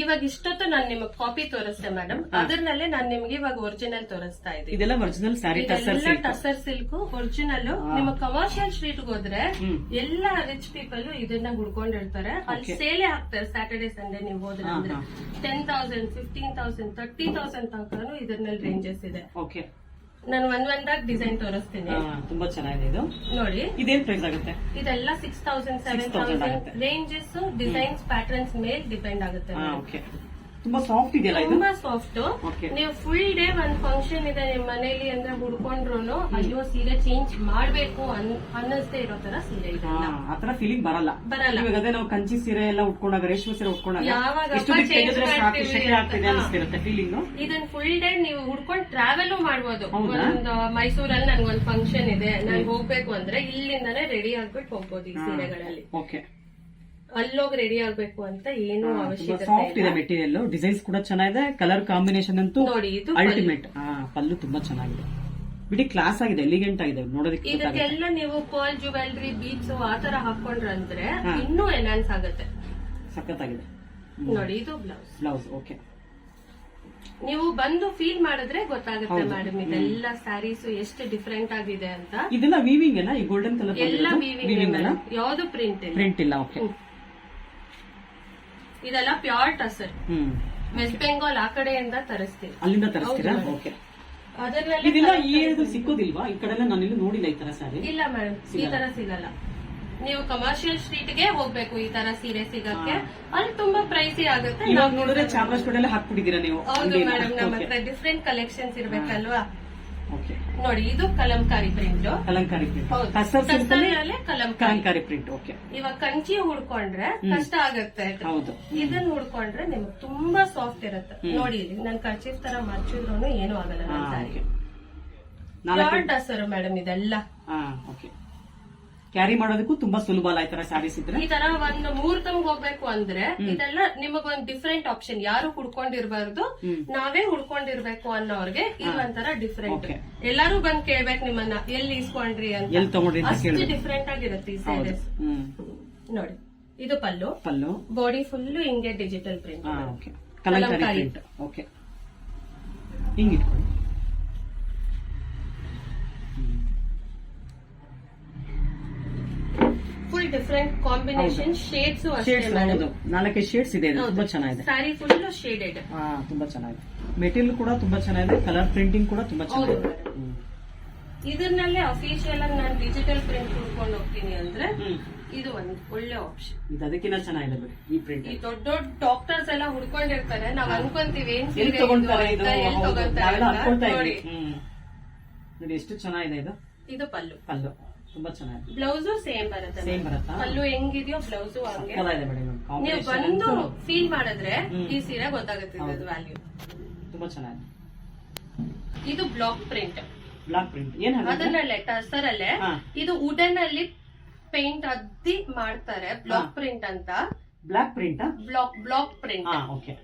A: ಇವಾಗ ಇಷ್ಟೊತ್ತು ನಾನು ನಿಮಗ್ ಕಾಪಿ ತೋರಿಸ್ತೆ ಮೇಡಮ್ ಅದರಲ್ಲೇ ನಾನು ನಿಮ್ಗೆ ಇವಾಗ ಒರಿಜಿನಲ್ ತೋರಿಸ್ತಾ ಇದ್ದೀನಿ
B: ಇದೆಲ್ಲ original sari tussar silk
A: tussar silk original ನಿಮ್ಮ ಕಮರ್ಷಿಯಲ್ ಸ್ಟ್ರೀಟ್ ಹೋದ್ರೆ ಎಲ್ಲಾ ರಿಚ್ ಪೀಪಲ್ ಇದನ್ನ ಹುಡ್ಕೊಂಡಿರ್ತಾರೆ ಅಲ್ಲಿ. ಸೇಲೆ ಹಾಕ್ತಾರೆ ಸ್ಯಾಟರ್ಡೆ ಸಂಡೇ ನೀವು ಹೋದ್ರೆ ಅಂದ್ರೆ. Ten thousand fifteen thousand thirty thousand ತನಕ ಇದರಲ್ಲಿ ರೇಂಜಸ್ ಇದೆ. ನಾನು ಒಂದ್ ಒಂದಾಗ ಡಿಸೈನ್ ತೋರಿಸ್ತೀನಿ.
B: ತುಂಬಾ ಚೆನ್ನಾಗಿದೆ ಇದು.
A: ನೋಡಿ.
B: ಇದೇನ್ ಪ್ರೈಸ್ ಆಗುತ್ತೆ?
A: ಇದೆಲ್ಲ six thousand seven
B: 6,000
A: thousand. Ranges designs patterns ಮೇಲೆ ಡಿಪೆಂಡ್ ಆಗುತ್ತೆ
B: ಓಕೆ ತುಂಬಾ ಸಾಫ್ಟ್ ಇದೆಯಲ್ಲ ಇದು?
A: ತುಂಬಾ ಸಾಫ್ಟ್
B: Okay.
A: ನೀವು ಫುಲ್ ಡೇ ಒಂದ್ ಫಂಕ್ಷನ್ ಇದೆ ನಿಮ್ ಮನೇಲಿ ಅಂದ್ರೆ ಹುಡ್ಕೊಂಡ್ರು ಅಯ್ಯೋ ಸೀರೆ ಚೇಂಜ್ ಮಾಡ್ಬೇಕು ಅನ್- ಅನ್ನಿಸ್ದೇ ಇರೋ ತರ ಸೀರೆ ಇದೆ
B: ಹಾ, ಆತರ ಫೀಲಿಂಗ್ ಬರಲ್ಲ.
A: ಬರಲ್ಲ.
B: ಇವಾಗ ಅದೇ ನಾವು ಕಂಚಿ ಸೀರೆ ಎಲ್ಲ ಉಟ್ಕೊಂಡಾಗ ರೇಷ್ಮೆ ಸೀರೆ ಉಟ್ಕೊಂಡಾಗ
A: ಯಾವಾಗ
B: ಎಷ್ಟು
A: ಹಬ್ಬ
B: ದಿವ್ಸ
A: change
B: ತೆಗೆದ್ರೆ ಸಾಕು
A: ಮಾಡ್ತೀವಿ
B: ಶೆಕೆ ಆಗ್ತಿದೆ. ಅನಿಸ್ತಿರುತ್ತೆ ಫೀಲಿಂಗ್
A: ಇದನ್ ಫುಲ್ ಡೇ ನೀವು ಹುಡ್ಕೊಂಡ್ ಟ್ರಾವೆಲ್ ಮಾಡ್ಬೋದು.
B: ಹೌದಾ?
A: ಒಂದು ಮೈಸೂರಲ್ಲಿ ನನ್ಗೊಂದ್ ಫಂಕ್ಷನ್ ಇದೆ. ನಾನ್ ಹೋಗ್ಬೇಕು ಅಂದ್ರೆ ಇಲ್ಲಿಂದಾನೇ ರೆಡಿ ಆಗ್ಬಿಟ್ಟು ಹೋಗ್ಬೋದು ಈ ಸೀರೆಗಳಲ್ಲಿ.
B: ಓಕೆ
A: ಅಲ್ಲೋಗಿ ರೆಡಿ ಆಗ್ಬೇಕು ಅಂತ ಏನು ಅವಶ್ಯಕತೆ
B: ಸಾಫ್ಟ್ ಇದೆ ಮೆಟೀರಿಯಲ್ ಡಿಸೈನ್ಸ್ ಕೂಡ ಚೆನ್ನಾಗಿದೆ. ಕಲರ್ ಕಾಂಬಿನೇಷನ್ ಅಂತೂ
A: ನೋಡಿ ಇದು
B: ಅಲ್ಟಿಮೇಟ್ ಪಲ್ಲು ತುಂಬಾ ಚೆನ್ನಾಗಿದೆ. ಬಿಡಿ ಕ್ಲಾಸ್ ಆಗಿದೆ ಎಲಿಗೆಂಟ್ ಆಗಿದೆ. ನೋಡೋದಕ್ಕೆ
A: ಇದಕ್ಕೆಲ್ಲ ನೀವು ಪರ್ಲ್ ಜುವೆಲ್ರಿ ಆ ತರ ಹಾಕೊಂಡ್ರೆ
B: ಅಂದ್ರೆ
A: ಇನ್ನೂ ಎನ್ಹಾನ್ಸ್ ಆಗುತ್ತೆ.
B: ಸಖತ್ತಾಗಿದೆ.
A: ನೋಡಿ ಇದು ಬ್ಲೌಸ್
B: ಬ್ಲೌಸ್ ಓಕೆ
A: ನೀವು ಬಂದು ಫೀಲ್ ಮಾಡಿದ್ರೆ ಗೊತ್ತಾಗುತ್ತೆ ಮೇಡಮ್ ಇದೆಲ್ಲ ಸ್ಯಾರೀಸ್ ಎಷ್ಟು ಡಿಫ್ರೆಂಟ್ ಆಗಿದೆ ಅಂತ.
B: ಇದೆಲ್ಲ ವೀವಿಂಗ್ ಅಲ್ಲ? ಈ ಗೋಲ್ಡನ್ ಕಲರ್
A: ಎಲ್ಲ
B: ವೀವಿಂಗ್
A: ಯಾವ್ದು ಪ್ರಿಂಟ್
B: ಪ್ರಿಂಟ್ ಇಲ್ಲ ಓಕೆ
A: ಇದೆಲ್ಲ ಪ್ಯೂರ್ ಟಸರ್.
B: ಹ್ಮ್.
A: ವೆಸ್ಟ್ ಬೆಂಗಾಲ್ ಆ ಕಡೆಯಿಂದ ತರಿಸ್ತೀವಿ.
B: ಅಲ್ಲಿಂದ ತರಿಸ್ತೀರಾ?
A: ಹೌದು
B: ಓಕೆ
A: ಅದರಲ್ಲಿ
B: ಇದೆಲ್ಲ ಈ ಇದು ಸಿಕ್ಕೋದಿಲ್ವಾ? ಈ ಕಡೆ ಎಲ್ಲ ನಾನು ಎಲ್ಲೂ ನೋಡಿಲ್ಲ ಈ ತರ ಸಾರಿ
A: ಇಲ್ಲ ಮೇಡಮ್ ಈ ತರ ಸಿಗಲ್ಲ. ನೀವು ಕಮರ್ಷಿಯಲ್ ಸ್ಟ್ರೀಟ್ಗೆ ಹೋಗ್ಬೇಕು ಈ ತರ ಸೀರೆ ಸಿಗಕ್ಕೆ. ಅಲ್ಲಿ ತುಂಬಾ ಪ್ರೈಸಿ ಆಗುತ್ತೆ.
B: ಇವಾಗ ನೋಡಿದ್ರೆ ಚಾಮರಾಜ್ ಕಡೆ ಎಲ್ಲ ಹಾಕ್ಬಿಟ್ಟಿದ್ದೀರಾ ನೀವು?
A: ಹೌದು ಮೇಡಮ್ ನಮ್ಮ ಹತ್ರ ಡಿಫ್ರೆಂಟ್ ಕಲೆಕ್ಷನ್ಸ್ ಇರ್ಬೇಕಲ್ವಾ?
B: ಓಕೆ
A: ನೋಡಿ ಇದು Kalamkari print
B: Kalamkari print
A: Kalamkari.
B: Print okay
A: ಇವಾಗ ಕಂಚಿ ಹುಡ್ಕೊಂಡ್ರೆ ಕಷ್ಟ ಆಗುತ್ತೆ.
B: ಹೌದು.
A: ಇದನ್ನ ಹುಡ್ಕೊಂಡ್ರೆ ನಿಮ್ಗೆ ತುಂಬಾ ಸಾಫ್ಟ್ ಇರುತ್ತೆ. ನೋಡಿ ಇಲ್ಲಿ ನನ್ ಕರ್ಚೀಫ್ ತರ ಮರ್ಚಿದ್ರು ಏನು ಆಗಲ್ಲ ಸರ್. ನನ್ ಮೇಡಮ್ ಇದೆಲ್ಲ.
B: ಹಾ ಓಕೆ ಕ್ಯಾರಿ ಮಾಡೋದಕ್ಕೂ ತುಂಬಾ ಸುಲಭ ಅಲ್ಲ ಈ ತರ ಸ್ಯಾರೀಸ್ ಇದ್ರೆ?
A: ಈ ತರ ಒಂದು ಮುಹೂರ್ತಮ್ಗೆ ಹೋಗ್ಬೇಕು ಅಂದ್ರೆ ಇದೆಲ್ಲ ನಿಮಗೊಂದ್ ಡಿಫ್ರೆಂಟ್ ಆಪ್ಷನ್ ಯಾರು ಹುಡ್ಕೊಂಡಿರ್ಬಾರ್ದು ನಾವೇ ಹುಡ್ಕೊಂಡಿರ್ಬೇಕು ಅನ್ನೋರ್ಗೆ ಇದು ಒಂಥರ ಡಿಫ್ರೆಂಟ್. ಎಲ್ಲಾರು ಬಂದ್ ಕೇಳ್ಬೇಕು ನಿಮ್ಮನ್ನ ಎಲ್ಲಿ ಇಸ್ಕೊಂಡ್ರಿ ಅಂತ.
B: ಎಲ್ಲಿ ತಗೊಂಡ್ರಿ ಅಂತ
A: ಅಷ್ಟು ಡಿಫ್ರೆಂಟ್ ಆಗಿರುತ್ತೆ ಈ ಸ್ಯಾರೀಸ್
B: ಹ್ಮ್.
A: ನೋಡಿ ಇದು ಪಲ್ಲು.
B: ಪಲ್ಲು.
A: ಬಾಡಿ ಫುಲ್ ಹಿಂಗೆ ಡಿಜಿಟಲ್ ಪ್ರಿಂಟ್
B: ಹಾ okay Kalamkari
A: Kalamkari.
B: Print okay ಹಿಂಗ್ ಇಟ್ಕೊಳ್ಳಿ
A: full different combination shades
B: shades ಹೌದು. ನಾಲ್ಕೈದು ಶೇಡ್ಸ್ ಇದೆ ಇದು ತುಂಬಾ ಚೆನ್ನಾಗಿದೆ.
A: ಸ್ಯಾರಿ ಫುಲ್ ಶೇಡೆಡ್
B: ಹಾ ತುಂಬಾ ಚೆನ್ನಾಗಿದೆ. ಮೆಟೀರಿಯಲ್ ಕೂಡ ತುಂಬಾ ಚೆನ್ನಾಗಿದೆ. ಕಲರ್ ಪ್ರಿಂಟಿಂಗ್ ಕೂಡ ತುಂಬಾ
A: ಹೌದು
B: ಚೆನ್ನಾಗಿದೆ. ಹ್ಮ್.
A: ಇದನ್ನಲ್ಲೇ ಅಫಿಷಿಯಲ್ ಆಗಿ ನಾನು ಡಿಜಿಟಲ್ ಪ್ರಿಂಟ್ ಹುಡ್ಕೊಂಡು ಹೋಗ್ತೀನಿ ಅಂದ್ರೆ ಇದು ಒಂದು ಒಳ್ಳೆ ಆಪ್ಷನ್
B: ಇದು ಅದಕ್ಕಿಂತ ಚೆನ್ನಾಗಿದೆ ಬಿಡಿ ಈ ಪ್ರಿಂಟ್
A: ಈ ದೊಡ್ಡ ದೊಡ್ಡ ಡಾಕ್ಟರ್ಸ್ ಎಲ್ಲ ಹುಡ್ಕೊಂಡಿರ್ತಾರೆ. ನಾವ್ ಅನ್ಕೊಂತೀವಿ ಏನ್
B: ಎಲ್ಲಿ
A: ಸೀರೆ ಇದು
B: ತಗೊಂತಾರೆ ಇದು
A: ಅಂತ, ಎಲ್ಲಿ
B: ಹೌದು.
A: ತಗೊಂತಾರೆ
B: ನಾವೆಲ್ಲ
A: ಅಂತ.
B: ಅನ್ಕೊಳ್ತಾ
A: ನೋಡಿ.
B: ಇದ್ವಿ ಹ್ಮ್. ನೋಡಿ ಎಷ್ಟು ಚೆನ್ನಾಗಿದೆ ಇದು?
A: ಇದು ಪಲ್ಲು.
B: ಪಲ್ಲು. ತುಂಬಾ ಚೆನ್ನಾಗಿದೆ.
A: ಬ್ಲೌಸು ಸೇಮ್ ಬರುತ್ತೆ ಹೆಂಗಿದೆಯೋ ಬ್ಲೌಸು ಹಂಗೆ.
B: ಚೆನ್ನಾಗಿದೆ ಮೇಡಮ್
A: ನೀವು
B: ಕಾಂಬಿನೇಷನ್
A: ಬಂದು ಫೀಲ್ ಮಾಡಿದ್ರೆ
B: ಹ್ಮ್.
A: ಈ ಸೀರೆ ಗೊತ್ತಾಗುತ್ತೆ
B: ಹೌದು.
A: ವ್ಯಾಲ್ಯೂ
B: ತುಂಬಾ ಚೆನ್ನಾಗಿದೆ.
A: ಇದು ಬ್ಲಾಕ್ ಪ್ರಿಂಟ್
B: ಬ್ಲಾಕ್ ಪ್ರಿಂಟ್ ಏನ್ ಹಾಗಾದ್ರೆ?
A: ಅದನ್ನಲ್ಲೇ
B: ಹಾ.
A: ಇದು ವುಡನ್ ಅಲ್ಲಿ ಪೇಂಟ್ ಅದ್ದಿ ಮಾಡ್ತಾರೆ ಬ್ಲಾಕ್ ಪ್ರಿಂಟ್ ಅಂತ.
B: Block print
A: block block print
B: ಹಾ ಓಕೆ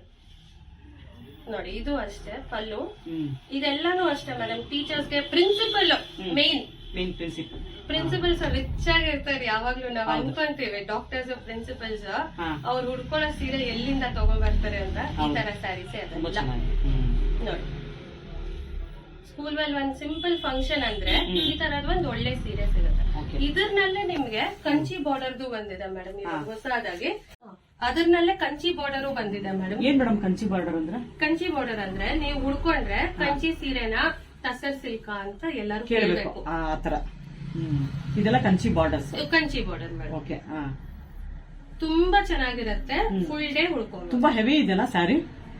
A: ನೋಡಿ ಇದು ಅಷ್ಟೇ ಪಲ್ಲು
B: ಹ್ಮ್.
A: ಇದೆಲ್ಲಾನು ಅಷ್ಟೇ madam ಟೀಚರ್ಸ್ಗೆ principal main
B: main principal
A: principals rich ಆಗಿರ್ತಾರೆ ಯಾವಾಗ್ಲೂ ನಾವ್ ಅನ್ಕೊಂತೀವಿ. ಡಾಕ್ಟರ್ಸ್ ಪ್ರಿನ್ಸಿಪಲ್ಸ್ ಅವ್ರು ಹುಡ್ಕೊಳ್ಳೋ ಸೀರೆ ಎಲ್ಲಿಂದ ತಗೊಂಡ್ಬರ್ತಾರೆ ಅಂತ ಈ ತರ ಸ್ಯಾರೀಸ್ ನೋಡಿ. ಸ್ಕೂಲ್ ಅಲ್ಲಿ ಒಂದ್ ಸಿಂಪಲ್ ಫಂಕ್ಷನ್ ಅಂದ್ರೆ ಈ ತರದ್ ಒಂದ್ ಒಳ್ಳೆ ಸೀರೆ ಸಿಗುತ್ತೆ. ಇದ್ರನಲ್ಲೇ ನಿಮ್ಗೆ ಕಂಚಿ ಬಾರ್ಡರ್ದು ಬಂದಿದೆ ಮೇಡಮ್
B: ಇವಾಗ
A: ಹೊಸದಾಗಿ. ಅದ್ರನಲ್ಲೇ ಕಂಚಿ ಬಾರ್ಡರ್ ಬಂದಿದೆ ಮೇಡಮ್
B: ಏನ್ ಮೇಡಮ್ ಕಂಚಿ ಬಾರ್ಡರ್ ಅಂದ್ರೆ?
A: ಕಂಚಿ ಬಾರ್ಡರ್ ಅಂದ್ರೆ ನೀವು ಉಡ್ಕೊಂಡ್ರೆ ಕಂಚಿ ಸೀರೆನ ಟಸರ್ ಸಿಲ್ಕ ಅಂತ ಎಲ್ಲರೂ
B: ಕೇಳಬೇಕು. ಆ ತರ ಹ್ಮ್. ಇದೆಲ್ಲ Kanchi borders
A: Kanchi border madam.
B: Okay ಹಾ
A: ತುಂಬಾ ಚೆನ್ನಾಗಿರುತ್ತೆ. ಫುಲ್ ಡೇ ಉಳ್ಕೊಂಡು
B: ತುಂಬಾ ಹೆವಿ ಇದೆಲ್ಲ ಸ್ಯಾರಿ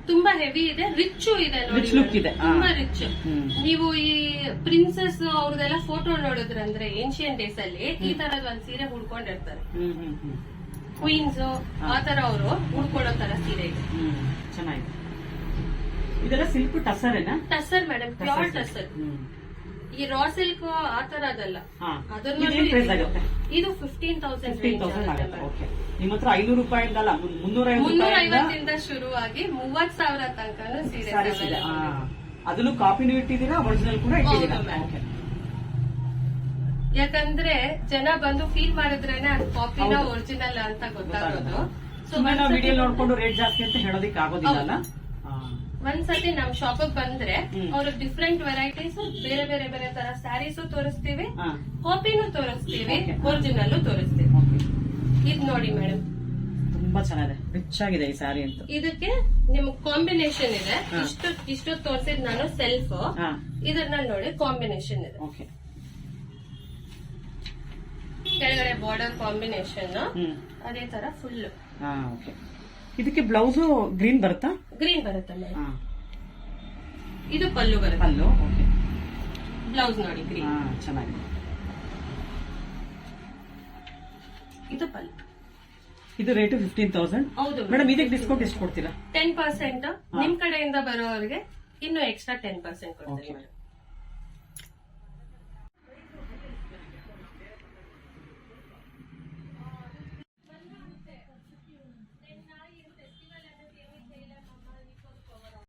A: ತುಂಬಾ ಹೆವಿ ಇದೆ. ರಿಚ್ ಇದೆ ನೋಡಿ
B: Rich look ಇದೆ,
A: ತುಂಬಾ ರಿಚ್
B: ಹ್ಮ್.
A: ನೀವು ಈ ಪ್ರಿನ್ಸಸ್ ಅವ್ರದೆಲ್ಲ ಫೋಟೋ ನೋಡಿದ್ರಂದ್ರೆ ಏನ್ಶಿಯನ್ ಡೇಸ್ ಅಲ್ಲಿ ಈ ತರದ ಒಂದ್ ಸೀರೆ ಉಡ್ಕೊಂಡಿರ್ತಾರೆ
B: ಹ್ಮ್ ಹ್ಮ್ ಹ್ಮ್.
A: ಕ್ವೀನ್ಸ್ ಆ ತರ ಅವರು ಉಳ್ಕೊಳ್ಳೋ ತರ ಸೀರೆ ಇದೆ.
B: ಹ್ಮ್. ಚೆನ್ನಾಗಿದೆ. ಇದೆಲ್ಲ ಸಿಲ್ಕ್ ಟಸರೇನಾ
A: ಟಸರ್ ಮೇಡಮ್ ಪ್ಯೂರ್ ಟಸರ್ ಈ ರಾ ಸಿಲ್ಕ್ ಆ ತರ ಅದಲ್ಲ.
B: ಅದನ್ನ
A: ಇದು ಫಿಫ್ಟೀನ್ ತೌಸಂಡ್
B: ನಿಮ್ಮ ಹತ್ರ ಐನೂರು ರೂಪಾಯಿಂದ ಅಲ್ಲ ಮುನ್ನೂರ ಆಗಿ
A: ಮುನ್ನೂರ ಐವತ್ತಿಂದ ಶುರುವಾಗಿ ಮೂವತ್ ಸಾವಿರ ತನಕ ಸೀರೆ.
B: ಅದನ್ನು ಕಾಪಿನೂ ಇಟ್ಟಿದ್ದೀರಾ ಒರಿಜಿನಲ್ ಕೂಡ ಇಟ್ಟಿದ್ದೀರಾ?
A: ಯಾಕಂದ್ರೆ ಜನ ಬಂದು ಫೀಲ್ ಮಾಡಿದ್ರೇನೆ ಅದು ಕಾಪಿನ ಒರಿಜಿನಲ್ ಅಂತ ಗೊತ್ತಾಗೋದು.
B: ಸುಮ್ಮನೆ ವಿಡಿಯೋ ನೋಡ್ಕೊಂಡು ರೇಟ್ ಜಾಸ್ತಿ ಅಂತ ಹೇಳೋದಿಕ್ ಆಗೋದಿಲ್ಲ.
A: ಒಂದ್ಸತಿ ನಮ್ ಶಾಪ್ ಬಂದ್ರೆ. ಅವ್ರಿಗೆ ಡಿಫ್ರೆಂಟ್ ವೆರೈಟೀಸ್ ಬೇರೆ ಬೇರೆ ಬೇರೆ ತರ ಸ್ಯಾರೀಸ್ ತೋರಿಸ್ತೀವಿ. ಕಾಪಿನೂ ತೋರಿಸ್ತೀವಿ. ಒರಿಜಿನಲ್ ತೋರಿಸ್ತೀವಿ. ಇದ್ ನೋಡಿ ಮೇಡಮ್
B: ತುಂಬಾ ಚೆನ್ನಾಗಿದೆ. ರಿಚ್ ಆಗಿದೆ ಈ ಸ್ಯಾರಿ ಅಂತ.
A: ಇದಕ್ಕೆ ನಿಮ್ಗ್ ಕಾಂಬಿನೇಷನ್ ಇದೆ. ಇಷ್ಟು ಇಷ್ಟು ತೋರಿಸಿದ್ ನಾನು ಸೆಲ್ಫ್ ಇದನ್ನ ನೋಡಿ ಕಾಂಬಿನೇಷನ್ ಇದೆ. ಕೆಳಗಡೆ ಬಾರ್ಡರ್ ಕಾಂಬಿನೇಷನ್ ಅದೇ ತರ ಫುಲ್
B: ಹಾ ಓಕೆ ಇದಕ್ಕೆ ಬ್ಲೌಸು ಗ್ರೀನ್ ಬರುತ್ತಾ?
A: ಗ್ರೀನ್ ಬರುತ್ತೆ ಮೇಡಮ್.
B: ಹಾ.
A: ಇದು ಪಲ್ಲು ಬರುತ್ತೆ.
B: ಪಲ್ಲು ಓಕೆ.
A: ಬ್ಲೌಸ್ ನೋಡಿ ಗ್ರೀನ್.
B: ಚೆನ್ನಾಗಿ ಚೆನ್ನಾಗಿದೆ.
A: ಇದು ಪಲ್ಲು.
B: ಇದು ರೇಟ್ ಫಿಫ್ಟೀನ್ ತೌಸಂಡ್
A: ಹೌದು.
B: ಮೇಡಮ್ ಇದಕ್ಕೆ ಡಿಸ್ಕೌಂಟ್ ಎಷ್ಟು ಕೊಡ್ತೀರಾ?
A: ಟೆನ್ ಪರ್ಸೆಂಟ್ ನಿಮ್ ಕಡೆಯಿಂದ ಬರೋರಿಗೆ ಇನ್ನು ಎಕ್ಸ್ಟ್ರಾ ಟೆನ್ ಪರ್ಸೆಂಟ್ ಮೇಡಮ್.